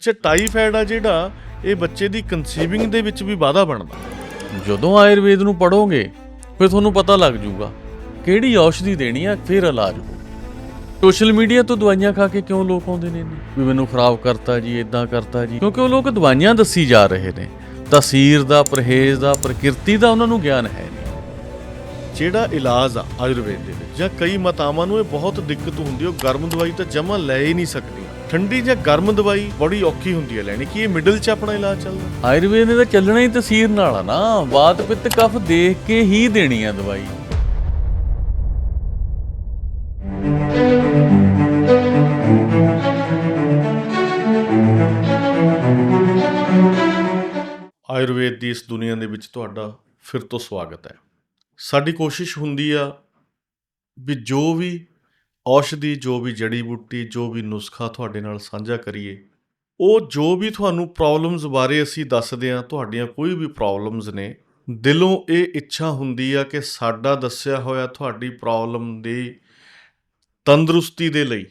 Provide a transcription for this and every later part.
ਅੱਛਾ ਟਾਈਫਾਇਡ ਆ ਜਿਹੜਾ, ਇਹ ਬੱਚੇ ਦੀ ਕਨਸੀਵਿੰਗ ਦੇ ਵਿੱਚ ਵੀ ਵਾਧਾ ਬਣਦਾ। ਜਦੋਂ ਆਯੁਰਵੇਦ ਨੂੰ ਪੜੋਗੇ ਫਿਰ ਤੁਹਾਨੂੰ ਪਤਾ ਲੱਗ ਜਾਊਗਾ ਕਿਹੜੀ ਔਸ਼ਧੀ ਦੇਣੀ ਆ, ਫਿਰ ਇਲਾਜ ਹੋ ਸੋਸ਼ਲ ਮੀਡੀਆ ਤੋਂ ਦਵਾਈਆਂ ਖਾ ਕੇ ਕਿਉਂ ਲੋਕ ਆਉਂਦੇ ਨੇ ਵੀ ਮੈਨੂੰ ਖਰਾਬ ਕਰਤਾ ਜੀ ਇਦਾਂ ਕਰਤਾ ਜੀ, ਕਿਉਂਕਿ ਉਹ ਲੋਕ ਦਵਾਈਆਂ ਦੱਸੀ ਜਾ ਰਹੇ ਨੇ। ਤਸੀਰ ਦਾ, ਪਰਹੇਜ਼ ਦਾ, ਪ੍ਰਕਿਰਤੀ ਦਾ ਉਹਨਾਂ ਨੂੰ ਗਿਆਨ ਹੈ ਨਹੀਂ। ਜਿਹੜਾ ਇਲਾਜ ਆ ਆਯੁਰਵੇਦ ਦੇ ਵਿੱਚ, ਜਾਂ ਕਈ ਮਾਤਾਵਾਂ ਨੂੰ ਇਹ ਬਹੁਤ ਦਿੱਕਤ ਹੁੰਦੀ, ਉਹ ਗਰਮ ਦਵਾਈ ਤਾਂ ਜਮਾ ਲੈ ਹੀ ਨਹੀਂ ਸਕਦੀ। ਠੰਡੀ ਜਾਂ ਗਰਮ ਦਵਾਈ ਬੜੀ ਔਖੀ ਹੁੰਦੀ ਹੈ ਲੈਣੀ ਕਿ ਇਹ ਮਿਡਲ 'ਚ ਆਪਣਾ ਇਲਾਜ ਚੱਲਦਾ? ਆਯੁਰਵੇਦ ਨੇ ਤਾਂ ਚੱਲਣਾ ਹੀ ਤਸੀਰ ਨਾਲ ਆ ਨਾ ਵਾਤ ਪਿੱਤ ਕਫ ਦੇਖ ਕੇ ਹੀ ਦੇਣੀ ਆ ਦਵਾਈ। ਆਯੁਰਵੇਦ ਦੀ ਇਸ ਦੁਨੀਆ ਦੇ ਵਿੱਚ ਤੁਹਾਡਾ ਫਿਰ ਤੋਂ ਸਵਾਗਤ ਹੈ। ਸਾਡੀ ਕੋਸ਼ਿਸ਼ ਹੁੰਦੀ ਆ ਵੀ ਜੋ ਵੀ ਔਸ਼ਧੀ ਜੋ ਵੀ ਜੜੀ ਬੂਟੀ, ਜੋ ਵੀ ਨੁਸਖਾ ਤੁਹਾਡੇ ਨਾਲ ਸਾਂਝਾ ਕਰੀਏ, ਉਹ ਜੋ ਵੀ ਤੁਹਾਨੂੰ ਪ੍ਰੋਬਲਮਸ ਬਾਰੇ ਅਸੀਂ ਦੱਸਦੇ ਆ ਤੁਹਾਡੀਆਂ ਕੋਈ ਵੀ ਪ੍ਰੋਬਲਮਸ ਨੇ, ਦਿਲੋਂ ਇਹ ਇੱਛਾ ਹੁੰਦੀ ਆ ਕਿ ਸਾਡਾ ਦੱਸਿਆ ਹੋਇਆ ਤੁਹਾਡੀ ਪ੍ਰੋਬਲਮ ਦੀ ਤੰਦਰੁਸਤੀ ਦੇ ਲਈ,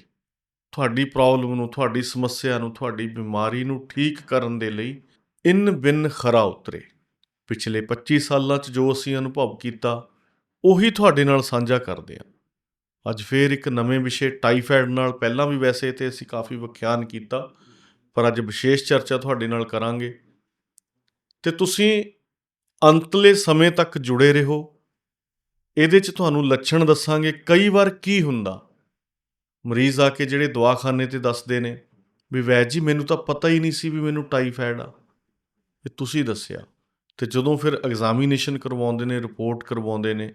ਤੁਹਾਡੀ ਪ੍ਰੋਬਲਮ ਨੂੰ, ਤੁਹਾਡੀ ਸਮੱਸਿਆ ਨੂੰ, ਤੁਹਾਡੀ ਬਿਮਾਰੀ ਨੂੰ ਠੀਕ ਕਰਨ ਦੇ ਲਈ ਇਨ ਬਿਨ ਖਰਾ ਉਤਰੇ। ਪਿਛਲੇ 25 ਸਾਲਾਂ 'ਚ ਜੋ ਅਸੀਂ ਅਨੁਭਵ ਕੀਤਾ, ਉਹੀ ਤੁਹਾਡੇ ਨਾਲ ਸਾਂਝਾ ਕਰਦੇ ਹਾਂ। ਅੱਜ ਫੇਰ ਇੱਕ ਨਵੇਂ ਵਿਸ਼ੇ ਟਾਈਫਾਇਡ ਨਾਲ ਪਹਿਲਾਂ ਵੀ ਵੈਸੇ ਤੇ ਅਸੀਂ ਕਾਫੀ ਵਿਖਿਆਨ ਕੀਤਾ, ਪਰ ਅੱਜ ਵਿਸ਼ੇਸ਼ ਚਰਚਾ ਤੁਹਾਡੇ ਨਾਲ ਕਰਾਂਗੇ। ਤੇ ਤੁਸੀਂ ਅੰਤਲੇ ਸਮੇਂ ਤੱਕ ਜੁੜੇ ਰਹੋ। ਇਹਦੇ 'ਚ ਤੁਹਾਨੂੰ ਲੱਛਣ ਦੱਸਾਂਗੇ ਕਈ ਵਾਰ ਕੀ ਹੁੰਦਾ। ਮਰੀਜ਼ ਆ ਕੇ ਜਿਹੜੇ ਦਵਾਖਾਨੇ ਤੇ ਦੱਸਦੇ ਨੇ ਵੀ ਵੈਦ ਜੀ, ਮੈਨੂੰ ਤਾਂ ਪਤਾ ਹੀ ਨਹੀਂ ਸੀ ਵੀ ਮੈਨੂੰ ਟਾਈਫਾਇਡ ਆ। ਇਹ ਤੁਸੀਂ ਦੱਸਿਆ। ਤੇ ਜਦੋਂ ਫਿਰ ਐਗਜ਼ਾਮੀਨੇਸ਼ਨ ਕਰਵਾਉਂਦੇ ਨੇ, ਰਿਪੋਰਟ ਕਰਵਾਉਂਦੇ ਨੇ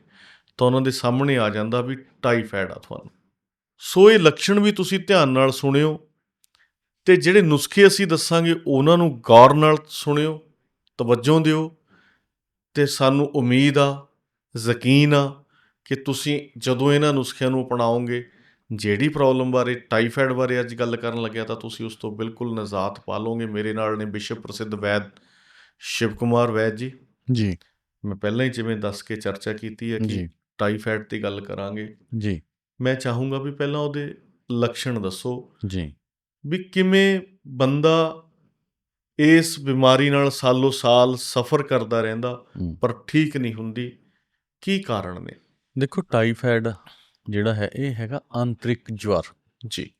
ਤਾਂ ਉਹਨਾਂ ਦੇ ਸਾਹਮਣੇ ਆ ਜਾਂਦਾ ਵੀ ਟਾਈਫਾਇਡ ਆ ਤੁਹਾਨੂੰ। ਸੋ ਇਹ ਲੱਛਣ ਵੀ ਤੁਸੀਂ ਧਿਆਨ ਨਾਲ ਸੁਣਿਓ ਤੇ ਜਿਹੜੇ ਨੁਸਖੇ ਅਸੀਂ ਦੱਸਾਂਗੇ ਉਹਨਾਂ ਨੂੰ ਗੌਰ ਨਾਲ ਸੁਣਿਓ ਤਵੱਜੋ ਦਿਓ ਤੇ ਸਾਨੂੰ ਉਮੀਦ ਆ ਯਕੀਨ ਆ ਕਿ ਤੁਸੀਂ ਜਦੋਂ ਇਹਨਾਂ ਨੁਸਖਿਆਂ ਨੂੰ ਅਪਣਾਓਗੇ ਜਿਹੜੀ ਪ੍ਰੋਬਲਮ ਬਾਰੇ ਟਾਈਫਾਇਡ ਬਾਰੇ ਅੱਜ ਗੱਲ ਕਰਨ ਲੱਗਿਆ ਤਾਂ ਤੁਸੀਂ ਉਸ ਤੋਂ ਬਿਲਕੁਲ ਨਿਜਾਤ ਪਾ ਲਓਗੇ। ਮੇਰੇ ਨਾਲ ਨੇ ਵਿਸ਼ਵ ਪ੍ਰਸਿੱਧ ਵੈਦ ਸ਼ਿਵ ਕੁਮਾਰ ਵੈਦ ਜੀ। ਜੀ। ਮੈਂ ਪਹਿਲਾਂ ਹੀ ਜਿਵੇਂ ਦੱਸ ਕੇ ਚਰਚਾ ਕੀਤੀ ਹੈ ਕਿ ਜੀ। ਟਾਈਫਾਇਡ ਦੀ ਗੱਲ ਕਰਾਂਗੇ। ਜੀ। ਮੈਂ ਚਾਹੂੰਗਾ ਵੀ ਪਹਿਲਾਂ ਉਹਦੇ ਲੱਛਣ ਦੱਸੋ ਜੀ। ਵੀ ਕਿਵੇਂ ਬੰਦਾ ਇਸ ਬਿਮਾਰੀ ਨਾਲ ਸਾਲੋ ਸਾਲ ਸਫਰ ਕਰਦਾ ਰਹਿੰਦਾ। ਪਰ ਠੀਕ ਨਹੀਂ ਹੁੰਦੀ ਕੀ ਕਾਰਨ ਨੇ? ਦੇਖੋ ਟਾਈਫਾਇਡ ਜਿਹੜਾ ਹੈ ਇਹ ਹੈਗਾ ਆਂਤਰਿਕ ਜਵਰ ਜੀ।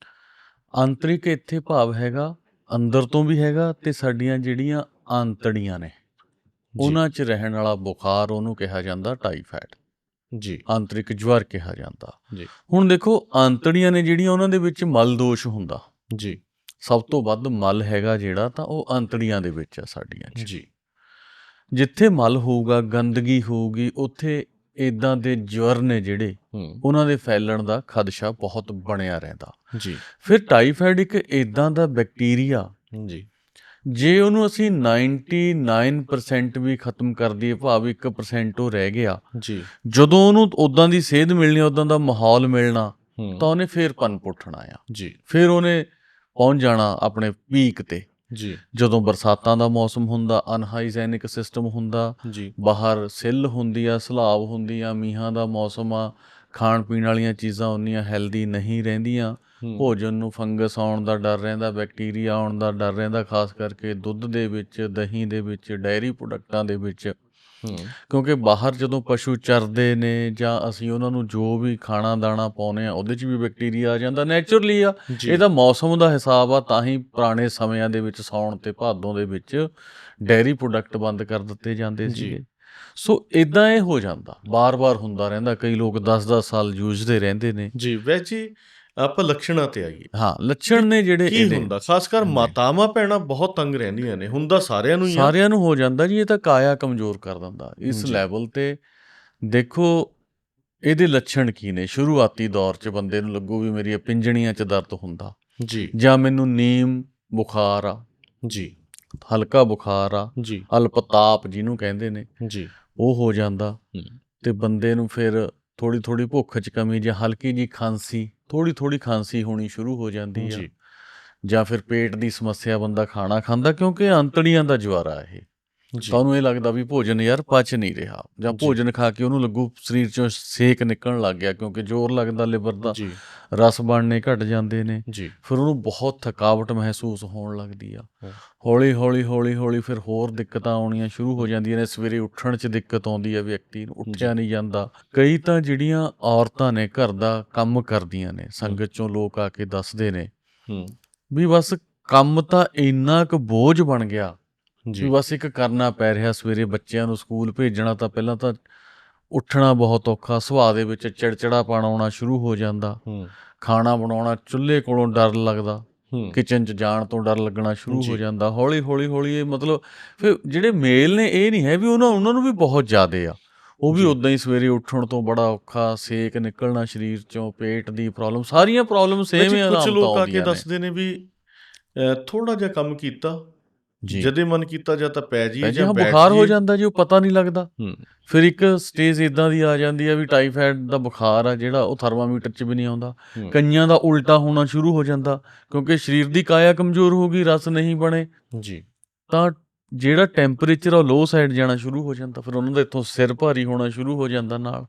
ਆਂਤਰਿਕ ਇੱਥੇ ਭਾਵ ਹੈਗਾ ਅੰਦਰ ਤੋਂ ਵੀ ਹੈਗਾ ਤੇ ਸਾਡੀਆਂ ਜਿਹੜੀਆਂ ਆਂਤੜੀਆਂ ਨੇ ਉਹਨਾਂ 'ਚ ਰਹਿਣ ਵਾਲਾ ਬੁਖਾਰ ਉਹਨੂੰ ਕਿਹਾ ਜਾਂਦਾ ਟਾਈਫਾਇਡ ਜੀ। ਆਂਤਰਿਕ ਜਵਰ ਕਿਹਾ ਜਾਂਦਾ। ਜੀ। ਹੁਣ ਦੇਖੋ ਆਂਤੜੀਆਂ ਨੇ ਜਿਹੜੀਆਂ ਉਹਨਾਂ ਦੇ ਵਿੱਚ ਮਲ ਦੋਸ਼ ਹੁੰਦਾ। ਜੀ। ਸਭ ਤੋਂ ਵੱਧ ਮਲ ਹੈਗਾ ਜਿਹੜਾ ਤਾਂ ਉਹ ਆਂਤੜੀਆਂ ਦੇ ਵਿੱਚ ਆ ਸਾਡੀਆਂ ਜੀ। ਜਿੱਥੇ ਮਲ ਹੋਊਗਾ ਗੰਦਗੀ ਹੋਊਗੀ ਉੱਥੇ ਇਦਾਂ ਦੇ ਜਵਰ ਨੇ ਜਿਹੜੇ ਉਹਨਾਂ ਦੇ ਫੈਲਣ ਦਾ ਖਦਸ਼ਾ ਬਹੁਤ ਬਣਿਆ ਰਹਿੰਦਾ। ਜੀ। ਫਿਰ ਟਾਈਫਾਇਡ ਇੱਕ ਇਦਾਂ ਦਾ ਬੈਕਟੀਰੀਆ ਜੀ। ਜੇ ਉਹਨੂੰ ਅਸੀਂ 99% ਵੀ ਖਤਮ ਕਰ ਦਈਏ ਭਾਵ 1% ਉਹ ਰਹਿ ਗਿਆ ਜੀ। ਜਦੋਂ ਉਹਨੂੰ ਉਦਾਂ ਦੀ ਸੇਧ ਮਿਲਣੀ ਉਦਾਂ ਦਾ ਮਾਹੌਲ ਮਿਲਣਾ ਤਾਂ ਉਹਨੇ ਫੇਰ ਪਨਪ ਉੱਠਣਾ ਆ। ਜੀ। ਫਿਰ ਉਹਨੇ ਪਹੁੰਚ ਜਾਣਾ ਆਪਣੇ ਪੀਕ ਤੇ। ਜੀ। ਜਦੋਂ ਬਰਸਾਤਾਂ ਦਾ ਮੌਸਮ ਹੁੰਦਾ ਅਨਹਾਈਜੈਨਿਕ ਸਿਸਟਮ ਹੁੰਦਾ ਜੀ। ਬਾਹਰ ਸਿੱਲ ਹੁੰਦੀ ਆ ਸਲਾਬ ਹੁੰਦੀ ਆ ਮੀਂਹਾਂ ਦਾ ਮੌਸਮ ਆ ਖਾਣ ਪੀਣ ਵਾਲੀਆਂ ਚੀਜ਼ਾਂ ਉਨੀਆਂ ਹੈਲਦੀ ਨਹੀਂ ਰਹਿੰਦੀਆਂ ਭੋਜਨ ਨੂੰ ਫੰਗਸ ਆਉਣ ਦਾ ਡਰ ਰਹਿੰਦਾ ਬੈਕਟੀਰੀਆ ਆਉਣ ਦਾ ਡਰ ਰਹਿੰਦਾ ਖਾਸ ਕਰਕੇ ਦੁੱਧ ਦੇ ਵਿੱਚ ਦਹੀਂ ਦੇ ਵਿੱਚ ਡਾਇਰੀ ਪ੍ਰੋਡਕਟਾਂ ਦੇ ਵਿੱਚ। ਕਿਉਂਕਿ ਬਾਹਰ ਜਦੋਂ ਪਸ਼ੂ ਚਰਦੇ ਨੇ ਜਾਂ ਅਸੀਂ ਉਹਨਾਂ ਨੂੰ ਜੋ ਵੀ ਖਾਣਾ ਦਾਣਾ ਪਾਉਨੇ ਆ ਉਹਦੇ 'ਚ ਵੀ ਬੈਕਟੀਰੀਆ ਆ ਜਾਂਦਾ ਨੇਚਰਲੀ ਆ। ਇਹ ਤਾਂ ਮੌਸਮ ਦਾ ਹਿਸਾਬ ਆ ਤਾਂ ਹੀ ਪੁਰਾਣੇ ਸਮਿਆਂ ਦੇ ਵਿੱਚ ਸੌਣ ਤੇ ਭਾਦੋਂ ਦੇ ਵਿੱਚ ਡੈਰੀ ਪ੍ਰੋਡਕਟ ਬੰਦ ਕਰ ਦਿੱਤੇ ਜਾਂਦੇ। ਸੀਗੇ। ਸੋ ਇਦਾਂ ਇਹ ਹੋ ਜਾਂਦਾ ਬਾਰ-ਬਾਰ ਹੁੰਦਾ ਰਹਿੰਦਾ ਕਈ ਲੋਕ 10-10 ਸਾਲ ਜੂਝਦੇ ਰਹਿੰਦੇ ਨੇ। ਜੀ ਵੈਸੇ ਆਪਾਂ ਲੱਛਣਾਂ ਤੇ ਆਈਏ। ਹਾਂ ਲੱਛਣ ਨੇ ਜਿਹੜੇ ਕੀ ਹੁੰਦਾ? ਖਾਸ ਕਰ। ਮਾਤਾਵਾਂ ਭੈਣਾਂ ਬਹੁਤ ਤੰਗ ਰਹਿੰਦੀਆਂ ਨੇ। ਹੁੰਦਾ ਸਾਰਿਆਂ ਨੂੰ ਹੀ ਸਾਰਿਆਂ ਨੂੰ ਹੋ ਜਾਂਦਾ ਜੀ ਇਹ ਤਾਂ ਕਾਇਆ ਕਮਜ਼ੋਰ ਕਰ ਦਿੰਦਾ। ਇਸ। ਲੈਵਲ ਤੇ ਦੇਖੋ ਇਹਦੇ ਲੱਛਣ ਕੀ ਨੇ? ਸ਼ੁਰੂਆਤੀ ਦੌਰ 'ਚ ਬੰਦੇ ਨੂੰ ਲੱਗੂ ਵੀ ਮੇਰੀਆਂ ਪਿੰਜਣੀਆਂ 'ਚ ਦਰਦ ਹੁੰਦਾ। ਜੀ। ਜਾਂ ਮੈਨੂੰ ਨੀਮ ਬੁਖਾਰ ਆ। ਜੀ। ਹਲਕਾ ਬੁਖਾਰ ਆ। ਜੀ। ਅਲਪਤਾਪ ਜਿਹਨੂੰ ਕਹਿੰਦੇ ਨੇ। ਜੀ। ਉਹ ਹੋ ਜਾਂਦਾ। ਤੇ ਬੰਦੇ ਨੂੰ ਫਿਰ ਥੋੜੀ ਥੋੜੀ ਭੁੱਖ 'ਚ ਕਮੀ ਜਾਂ ਹਲਕੀ ਜੀ ਖਾਂਸੀ ਥੋੜੀ ਥੋੜੀ ਖਾਂਸੀ ਹੋਣੀ ਸ਼ੁਰੂ ਹੋ ਜਾਂਦੀ ਆ। ਜੀ। ਫਿਰ ਪੇਟ ਦੀ ਸਮੱਸਿਆ ਬੰਦਾ ਖਾਣਾ ਖਾਂਦਾ ਕਿਉਂਕਿ ਅੰਤੜੀਆਂ ਦਾ ਜਵਾਰਾ ਇਹ। ਤੁਹਾਨੂੰ ਇਹ ਲੱਗਦਾ ਵੀ ਭੋਜਨ ਯਾਰ ਪਚ ਨਹੀਂ ਰਿਹਾ ਜਾਂ। ਭੋਜਨ ਖਾ ਕੇ ਉਹਨੂੰ ਲੱਗੂ ਸਰੀਰ ਚੋਂ ਸੇਕ ਨਿਕਲਣ ਲੱਗ ਗਿਆ ਕਿਉਂਕਿ ਜ਼ੋਰ ਲੱਗਦਾ ਲਿਵਰ ਦਾ ਜੀ। ਰਸ ਬਣਨੇ ਘਟ ਜਾਂਦੇ ਨੇ। ਫਿਰ ਉਹਨੂੰ ਬਹੁਤ ਥਕਾਵਟ ਮਹਿਸੂਸ ਹੋਣ ਲੱਗਦੀ ਆ। ਹੌਲੀ ਹੌਲੀ ਹੌਲੀ ਹੌਲੀ ਫਿਰ ਹੋਰ ਦਿੱਕਤਾਂ ਆਉਣੀਆਂ ਸ਼ੁਰੂ ਹੋ ਜਾਂਦੀਆਂ ਨੇ। ਸਵੇਰੇ ਉੱਠਣ 'ਚ ਦਿੱਕਤ ਆਉਂਦੀ ਹੈ ਵਿਅਕਤੀ ਨੂੰ ਉੱਠਿਆ ਨਹੀਂ ਜਾਂਦਾ। ਕਈ ਤਾਂ ਜਿਹੜੀਆਂ ਔਰਤਾਂ ਨੇ ਘਰ ਦਾ ਕੰਮ ਕਰਦੀਆਂ ਨੇ ਸੰਗਤ ਚੋਂ ਲੋਕ ਆ ਕੇ ਦੱਸਦੇ ਨੇ ਹੂੰ। ਵੀ ਬਸ ਕੰਮ ਤਾਂ ਇੰਨਾ ਕੁ ਬੋਝ ਬਣ ਗਿਆ ਜੀ। ਬਸ ਇੱਕ ਕਰਨਾ ਪੈ ਰਿਹਾ ਸਵੇਰੇ ਬੱਚਿਆਂ ਨੂੰ ਸਕੂਲ ਭੇਜਣਾ ਤਾਂ ਪਹਿਲਾਂ ਤਾਂ ਉੱਠਣਾ ਬਹੁਤ ਔਖਾ ਸੁਭਾਅ ਦੇ ਵਿੱਚ ਚਿੜਚਿੜਾਪਣ ਆਉਣਾ ਸ਼ੁਰੂ ਹੋ ਜਾਂਦਾ। ਹੂੰ। ਖਾਣਾ ਬਣਾਉਣਾ ਚੁੱਲ੍ਹੇ ਕੋਲੋਂ ਡਰ ਲੱਗਦਾ। ਹੂੰ। ਕਿਚਨ 'ਚ ਜਾਣ ਤੋਂ ਡਰ ਲੱਗਣਾ ਸ਼ੁਰੂ। ਹੋ ਜਾਂਦਾ। ਹੌਲੀ ਹੌਲੀ ਹੌਲੀ ਇਹ ਮਤਲਬ ਫਿਰ ਜਿਹੜੇ ਮੇਲ ਨੇ ਇਹ ਨਹੀਂ ਹੈ ਵੀ ਉਹਨਾਂ ਉਹਨਾਂ ਨੂੰ ਵੀ ਬਹੁਤ ਜ਼ਿਆਦੇ ਆ। ਉਹ ਵੀ। ਉਦਾਂ ਹੀ ਸਵੇਰੇ ਉੱਠਣ ਤੋਂ ਬੜਾ ਔਖਾ ਸੇਕ ਨਿਕਲਣਾ ਸਰੀਰ ਚੋਂ ਪੇਟ ਦੀ ਪ੍ਰੋਬਲਮ ਸਾਰੀਆਂ ਪ੍ਰੋਬਲਮ ਸੇਮ ਹੀ ਕੁਝ ਲੋਕ ਆ ਕੇ ਆਉਂਦੀਆਂ ਨੇ। ਦੱਸਦੇ ਨੇ ਵੀ ਥੋੜਾ ਜਿਹਾ ਕੰਮ ਕੀਤਾ ਜਦੇ ਮਨ ਕੀਤਾ ਜਾਂ ਤਾਂ ਪੈ ਜੀ ਜੀ, ਬੁਖਾਰ ਹੋ। ਜਾਂਦਾ ਜੀ ਉਹ ਪਤਾ ਨਹੀਂ ਲੱਗਦਾ। ਫਿਰ ਇੱਕ ਸਟੇਜ ਇਦਾਂ ਦੀ ਆ ਜਾਂਦੀ ਆ ਵੀ ਟਾਈਫਾਇਡ ਦਾ ਬੁਖਾਰ ਆ ਜਿਹੜਾ ਉਹ ਥਰਮਾਮੀਟਰ 'ਚ ਵੀ ਨਹੀਂ ਆਉਂਦਾ। ਕਈਆਂ ਦਾ ਉਲਟਾ ਹੋਣਾ ਸ਼ੁਰੂ ਹੋ ਜਾਂਦਾ ਕਿਉਂਕਿ ਸਰੀਰ ਦੀ ਕਾਇਆ ਕਮਜ਼ੋਰ ਹੋ ਗਈ ਰਸ ਨਹੀਂ ਬਣੇ। ਜੀ। ਤਾਂ ਜਿਹੜਾ ਟੈਂਪਰੇਚਰ ਆ ਲੋ ਸਾਈਡ ਜਾਣਾ ਸ਼ੁਰੂ ਹੋ ਜਾਂਦਾ ਫਿਰ ਉਹਨਾਂ ਦਾ ਇੱਥੋਂ ਸਿਰ ਭਾਰੀ ਹੋਣਾ ਸ਼ੁਰੂ ਹੋ ਜਾਂਦਾ ਨਾਲ।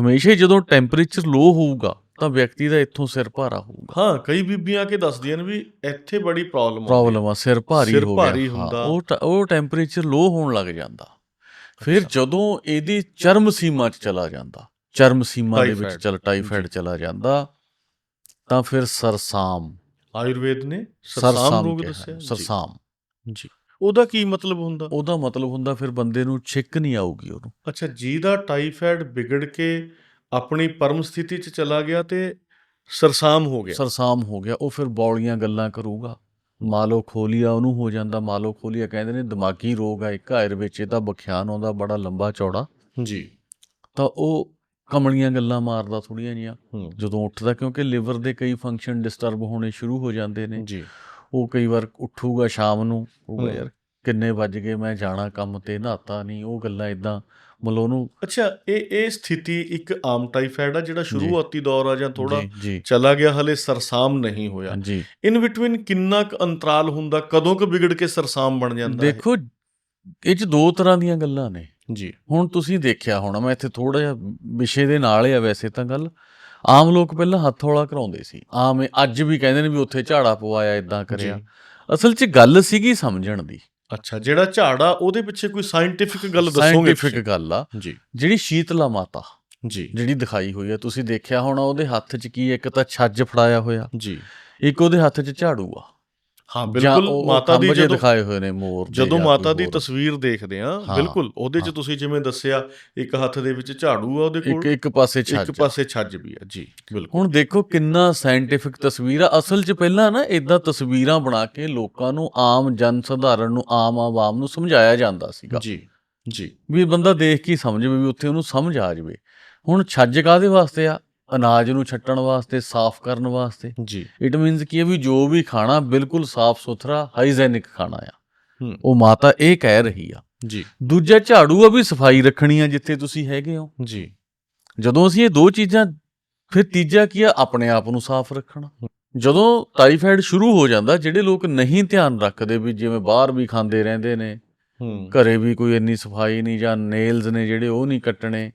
ਹਮੇਸ਼ਾ ਜਦੋਂ ਟੈਂਪਰੇਚਰ ਲੋ ਹੋਊਗਾ ਤਾਂ ਵਿਅਕਤੀ ਦਾ ਇੱਥੋਂ ਸਿਰ ਭਾਰਾ ਹੋਊਗਾ। ਹਾਂ ਕਈ ਬੀਬੀਆਂ ਆ ਕੇ ਦੱਸਦੀਆਂ ਨੇ ਵੀ ਇੱਥੇ ਬੜੀ ਪ੍ਰੋਬਲਮ ਪ੍ਰੋਬਲਮ ਆ ਸਿਰ ਭਾਰੀ ਹੋ ਗਿਆ। ਭਾਰੀ ਹਾਂ, ਹੁੰਦਾ। ਉਹ ਉਹ ਟੈਂਪਰੇਚਰ ਲੋ ਹੋਣ ਲੱਗ ਜਾਂਦਾ। ਫਿਰ ਜਦੋਂ ਇਹਦੀ ਚਰਮ ਸੀਮਾ 'ਚ ਚਲਾ ਜਾਂਦਾ ਚਰਮ ਸੀਮਾ ਦੇ ਵਿੱਚ। ਚਲ ਟਾਈਫਾਇਡ ਚਲਾ ਜਾਂਦਾ ਤਾਂ ਫਿਰ ਸਰਸਾਮ। ਆਯੁਰਵੇਦ ਨੇ ਸਰਸਾਮ ਰੋਗ ਦੱਸਿਆ? ਜੀ। ਸਰਸਾਮ। ਜੀ। ਉਹਦਾ ਕੀ ਮਤਲਬ ਹੁੰਦਾ? ਉਹਦਾ ਮਤਲਬ ਹੁੰਦਾ ਫਿਰ ਬੰਦੇ ਨੂੰ ਛਿੱਕ ਨਹੀਂ ਆਊਗੀ ਉਹਨੂੰ। ਅੱਛਾ ਜਿਹਦਾ ਟਾਈਫਾਇਡ ਵਿਗੜ ਕੇ ਆਪਣੀ ਪਰਮ ਸਥਿਤੀ 'ਚ ਚਲਾ ਗਿਆ ਤੇ ਸਰਸਾਮ ਹੋ ਗਿਆ। ਸਰਸਾਮ ਹੋ ਗਿਆ ਉਹ ਫਿਰ ਬੌਲੀਆਂ ਗੱਲਾਂ ਕਰੂਗਾ। ਮਾਲੋ ਖੋਲੀਆ ਉਹਨੂੰ ਹੋ ਜਾਂਦਾ ਮਾਲੋ ਖੋਲੀਆ ਕਹਿੰਦੇ ਨੇ ਦਿਮਾਗੀ ਰੋਗ ਆ ਇੱਕ ਹਾਇਰ ਵਿੱਚ ਇਹਦਾ ਬਖਿਆਨ ਆਉਂਦਾ ਬੜਾ ਲੰਬਾ ਚੌੜਾ। ਜੀ। ਤਾਂ ਉਹ ਕਮਲੀਆਂ ਗੱਲਾਂ ਮਾਰਦਾ ਥੋੜੀਆਂ ਜੀਆਂ ਜਦੋਂ ਉੱਠਦਾ ਕਿਉਂਕਿ ਲਿਵਰ ਦੇ ਕਈ ਫੰਕਸ਼ਨ ਡਿਸਟਰਬ ਹੋਣੇ ਸ਼ੁਰੂ ਹੋ ਜਾਂਦੇ ਨੇ। ਜੀ। ਉਹ ਕਈ ਵਾਰ ਉੱਠੂਗਾ ਸ਼ਾਮ ਨੂੰ ਕਹੂਗਾ ਹੂੰ। ਯਾਰ ਕਿੰਨੇ ਵੱਜ ਗਏ ਮੈਂ ਜਾਣਾ ਕੰਮ ਤੇ ਨਹਾਤਾ ਨਹੀਂ ਉਹ ਗੱਲਾਂ ਇਦਾਂ ਮਤਲਬ ਉਹਨੂੰ ਅੱਛਾ ਇਹ ਇਹ ਸਥਿਤੀ ਇੱਕ ਆਮ ਟਾਈਫਾਇਡ ਆ ਜਿਹੜਾ ਸ਼ੁਰੂਆਤੀ ਦੌਰ ਆ ਜਾਂ ਥੋੜਾ ਚਲਾ ਗਿਆ ਹਲੇ ਸਰਸਾਮ ਨਹੀਂ ਹੋਇਆ। ਇਨ ਬਿਟਵੀਨ ਕਿੰਨਾ ਕੁ ਅੰਤਰਾਲ ਹੁੰਦਾ ਕਦੋਂ ਕੁ ਵਿਗੜ ਕੇ ਸਰਸਾਮ ਬਣ ਜਾਂਦਾ ਹੈ? ਦੇਖੋ ਇਹ ਚ ਦੋ ਤਰ੍ਹਾਂ ਦੀਆਂ ਗੱਲਾਂ ਨੇ। ਜੀ। ਹੁਣ ਤੁਸੀਂ ਦੇਖਿਆ ਹੋਣਾ ਮੈਂ ਇੱਥੇ ਥੋੜਾ ਜਿਹਾ ਵਿਸ਼ੇ ਦੇ ਨਾਲ ਹੀ ਆ ਵੈਸੇ ਤਾਂ ਗੱਲ। ਆਮ ਲੋਕ ਪਹਿਲਾਂ ਹੱਥ ਹੌਲਾ ਕਰਾਉਂਦੇ ਸੀ। ਆਮ ਅੱਜ ਵੀ ਕਹਿੰਦੇ ਨੇ ਵੀ ਉੱਥੇ ਝਾੜਾ ਪਵਾਇਆ ਇਦਾਂ ਕਰਿਆ। ਅਸਲ 'ਚ ਗੱਲ ਸੀਗੀ ਸਮਝਣ ਦੀ। ਅੱਛਾ ਜਿਹੜਾ ਝਾੜਾ ਉਹਦੇ ਪਿੱਛੇ ਕੋਈ ਸਾਇੰਟਿਫਿਕ ਗੱਲ ਦੱਸੋਗੇ ਸਾਇੰਟਿਫਿਕ ਗੱਲ ਆ। ਜੀ। ਜਿਹੜੀ ਸ਼ੀਤਲਾ ਮਾਤਾ ਜੀ। ਜਿਹੜੀ ਦਿਖਾਈ ਹੋਈ ਆ ਤੁਸੀਂ ਦੇਖਿਆ ਹੋਣਾ ਉਹਦੇ ਹੱਥ 'ਚ ਕੀ? ਇੱਕ ਤਾਂ ਛੱਜ ਫੜਾਇਆ ਹੋਇਆ? ਜੀ। ਇੱਕ ਉਹਦੇ ਹੱਥ 'ਚ ਝਾੜੂ ਆ। ਹਾਂ ਬਿਲਕੁਲ ਮਾਤਾ ਦੀ ਜਦੋਂ ਦਿਖਾਏ ਹੋਏ ਨੇ ਮੋਰ ਜਦੋਂ ਮਾਤਾ ਦੀ। ਤਸਵੀਰ ਦੇਖਦੇ ਆ ਬਿਲਕੁਲ ਉਹਦੇ 'ਚ। ਤੁਸੀਂ ਜਿਵੇਂ ਦੱਸਿਆ ਇੱਕ ਹੱਥ ਦੇ ਵਿੱਚ ਝਾੜੂ ਆ ਉਹਦੇ ਇੱਕ ਕੋਲ ਇੱਕ ਪਾਸੇ ਇੱਕ ਛੱਜ ਆ। ਪਾਸੇ ਛੱਜ ਵੀ ਆ ਜੀ ਬਿਲਕੁਲ ਹੁਣ ਦੇਖੋ ਕਿੰਨਾ ਸਾਇੰਟਿਫਿਕ ਤਸਵੀਰ ਆ ਅਸਲ 'ਚ ਪਹਿਲਾਂ ਨਾ ਇਦਾਂ ਤਸਵੀਰਾਂ ਬਣਾ ਕੇ ਲੋਕਾਂ ਨੂੰ ਆਮ ਜਨ ਸਧਾਰਨ ਨੂੰ ਆਮ ਆਵਾਮ ਨੂੰ ਸਮਝਾਇਆ ਜਾਂਦਾ ਸੀਗਾ ਜੀ ਜੀ ਵੀ ਬੰਦਾ ਦੇਖ ਕੇ ਸਮਝ ਵੀ ਉੱਥੇ ਉਹਨੂੰ ਸਮਝ ਆ ਜਾਵੇ ਹੁਣ ਛੱਜ ਕਾਦੇ ਵਾਸਤੇ ਆ ਅਨਾਜ ਨੂੰ ਛੱਟਣ ਵਾਸਤੇ ਸਾਫ਼ ਕਰਨ ਵਾਸਤੇ। ਜੀ। ਇਟ ਮੀਨਸ ਕੀ ਹੈ ਵੀ ਜੋ ਵੀ ਖਾਣਾ ਬਿਲਕੁਲ ਸਾਫ਼ ਸੁਥਰਾ ਹਾਈਜੈਨਿਕ ਖਾਣਾ ਆ। ਉਹ ਮਾਤਾ ਇਹ ਕਹਿ ਰਹੀ ਆ। ਜੀ। ਦੂਜਾ ਝਾੜੂ ਆ ਵੀ ਸਫ਼ਾਈ ਰੱਖਣੀ ਆ ਜਿੱਥੇ ਤੁਸੀਂ ਹੈਗੇ ਹੋ। ਜੀ। ਜਦੋਂ ਅਸੀਂ ਇਹ ਦੋ ਚੀਜ਼ਾਂ ਫਿਰ ਤੀਜਾ ਕੀ ਆ? ਆਪਣੇ ਆਪ ਨੂੰ ਸਾਫ਼ ਰੱਖਣਾ। ਜਦੋਂ ਟਾਈਫਾਇਡ ਸ਼ੁਰੂ ਹੋ ਜਾਂਦਾ ਜਿਹੜੇ ਲੋਕ ਨਹੀਂ ਧਿਆਨ ਰੱਖਦੇ ਵੀ ਜਿਵੇਂ ਬਾਹਰ ਵੀ ਖਾਂਦੇ ਰਹਿੰਦੇ ਨੇ ਘਰੇ ਵੀ ਕੋਈ ਇੰਨੀ ਸਫ਼ਾਈ ਨਹੀਂ ਜਾਂ ਨੇਲਸ ਨੇ ਜਿਹੜੇ ਉਹ ਨਹੀਂ ਕੱਟਣੇ।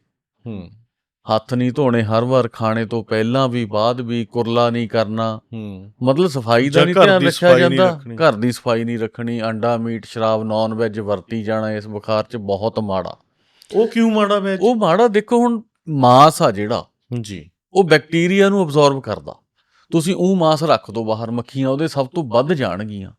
ਹੱਥ ਨਹੀਂ ਧੋਣੇ ਹਰ ਵਾਰ ਖਾਣੇ ਤੋਂ ਪਹਿਲਾਂ ਵੀ ਬਾਅਦ ਵੀ ਕੁਰਲਾ ਨਹੀਂ ਕਰਨਾ। ਹੂੰ। ਮਤਲਬ ਸਫ਼ਾਈ ਦਾ ਨਹੀਂ ਧਿਆਨ ਰੱਖਿਆ ਜਾਂਦਾ। ਘਰ ਦੀ ਸਫ਼ਾਈ ਨਹੀਂ ਰੱਖਣੀ ਅੰਡਾ ਮੀਟ ਸ਼ਰਾਬ ਨਾਨ ਵੈਜ ਵਰਤੀ ਜਾਣਾ ਇਸ ਬੁਖਾਰ 'ਚ ਬਹੁਤ ਮਾੜਾ। ਉਹ ਕਿਉਂ ਮਾੜਾ ਵੈਜ ਉਹ ਮਾੜਾ ਦੇਖੋ ਹੁਣ ਮਾਸ ਆ ਜਿਹੜਾ ਜੀ। ਉਹ ਬੈਕਟੀਰੀਆ ਨੂੰ ਅਬਜ਼ੌਰਬ ਕਰਦਾ। ਤੁਸੀਂ ਉਹ ਮਾਸ ਰੱਖ ਦੋ ਬਾਹਰ ਮੱਖੀਆਂ ਉਹਦੇ ਸਭ ਤੋਂ ਵੱਧ ਜਾਣਗੀਆਂ।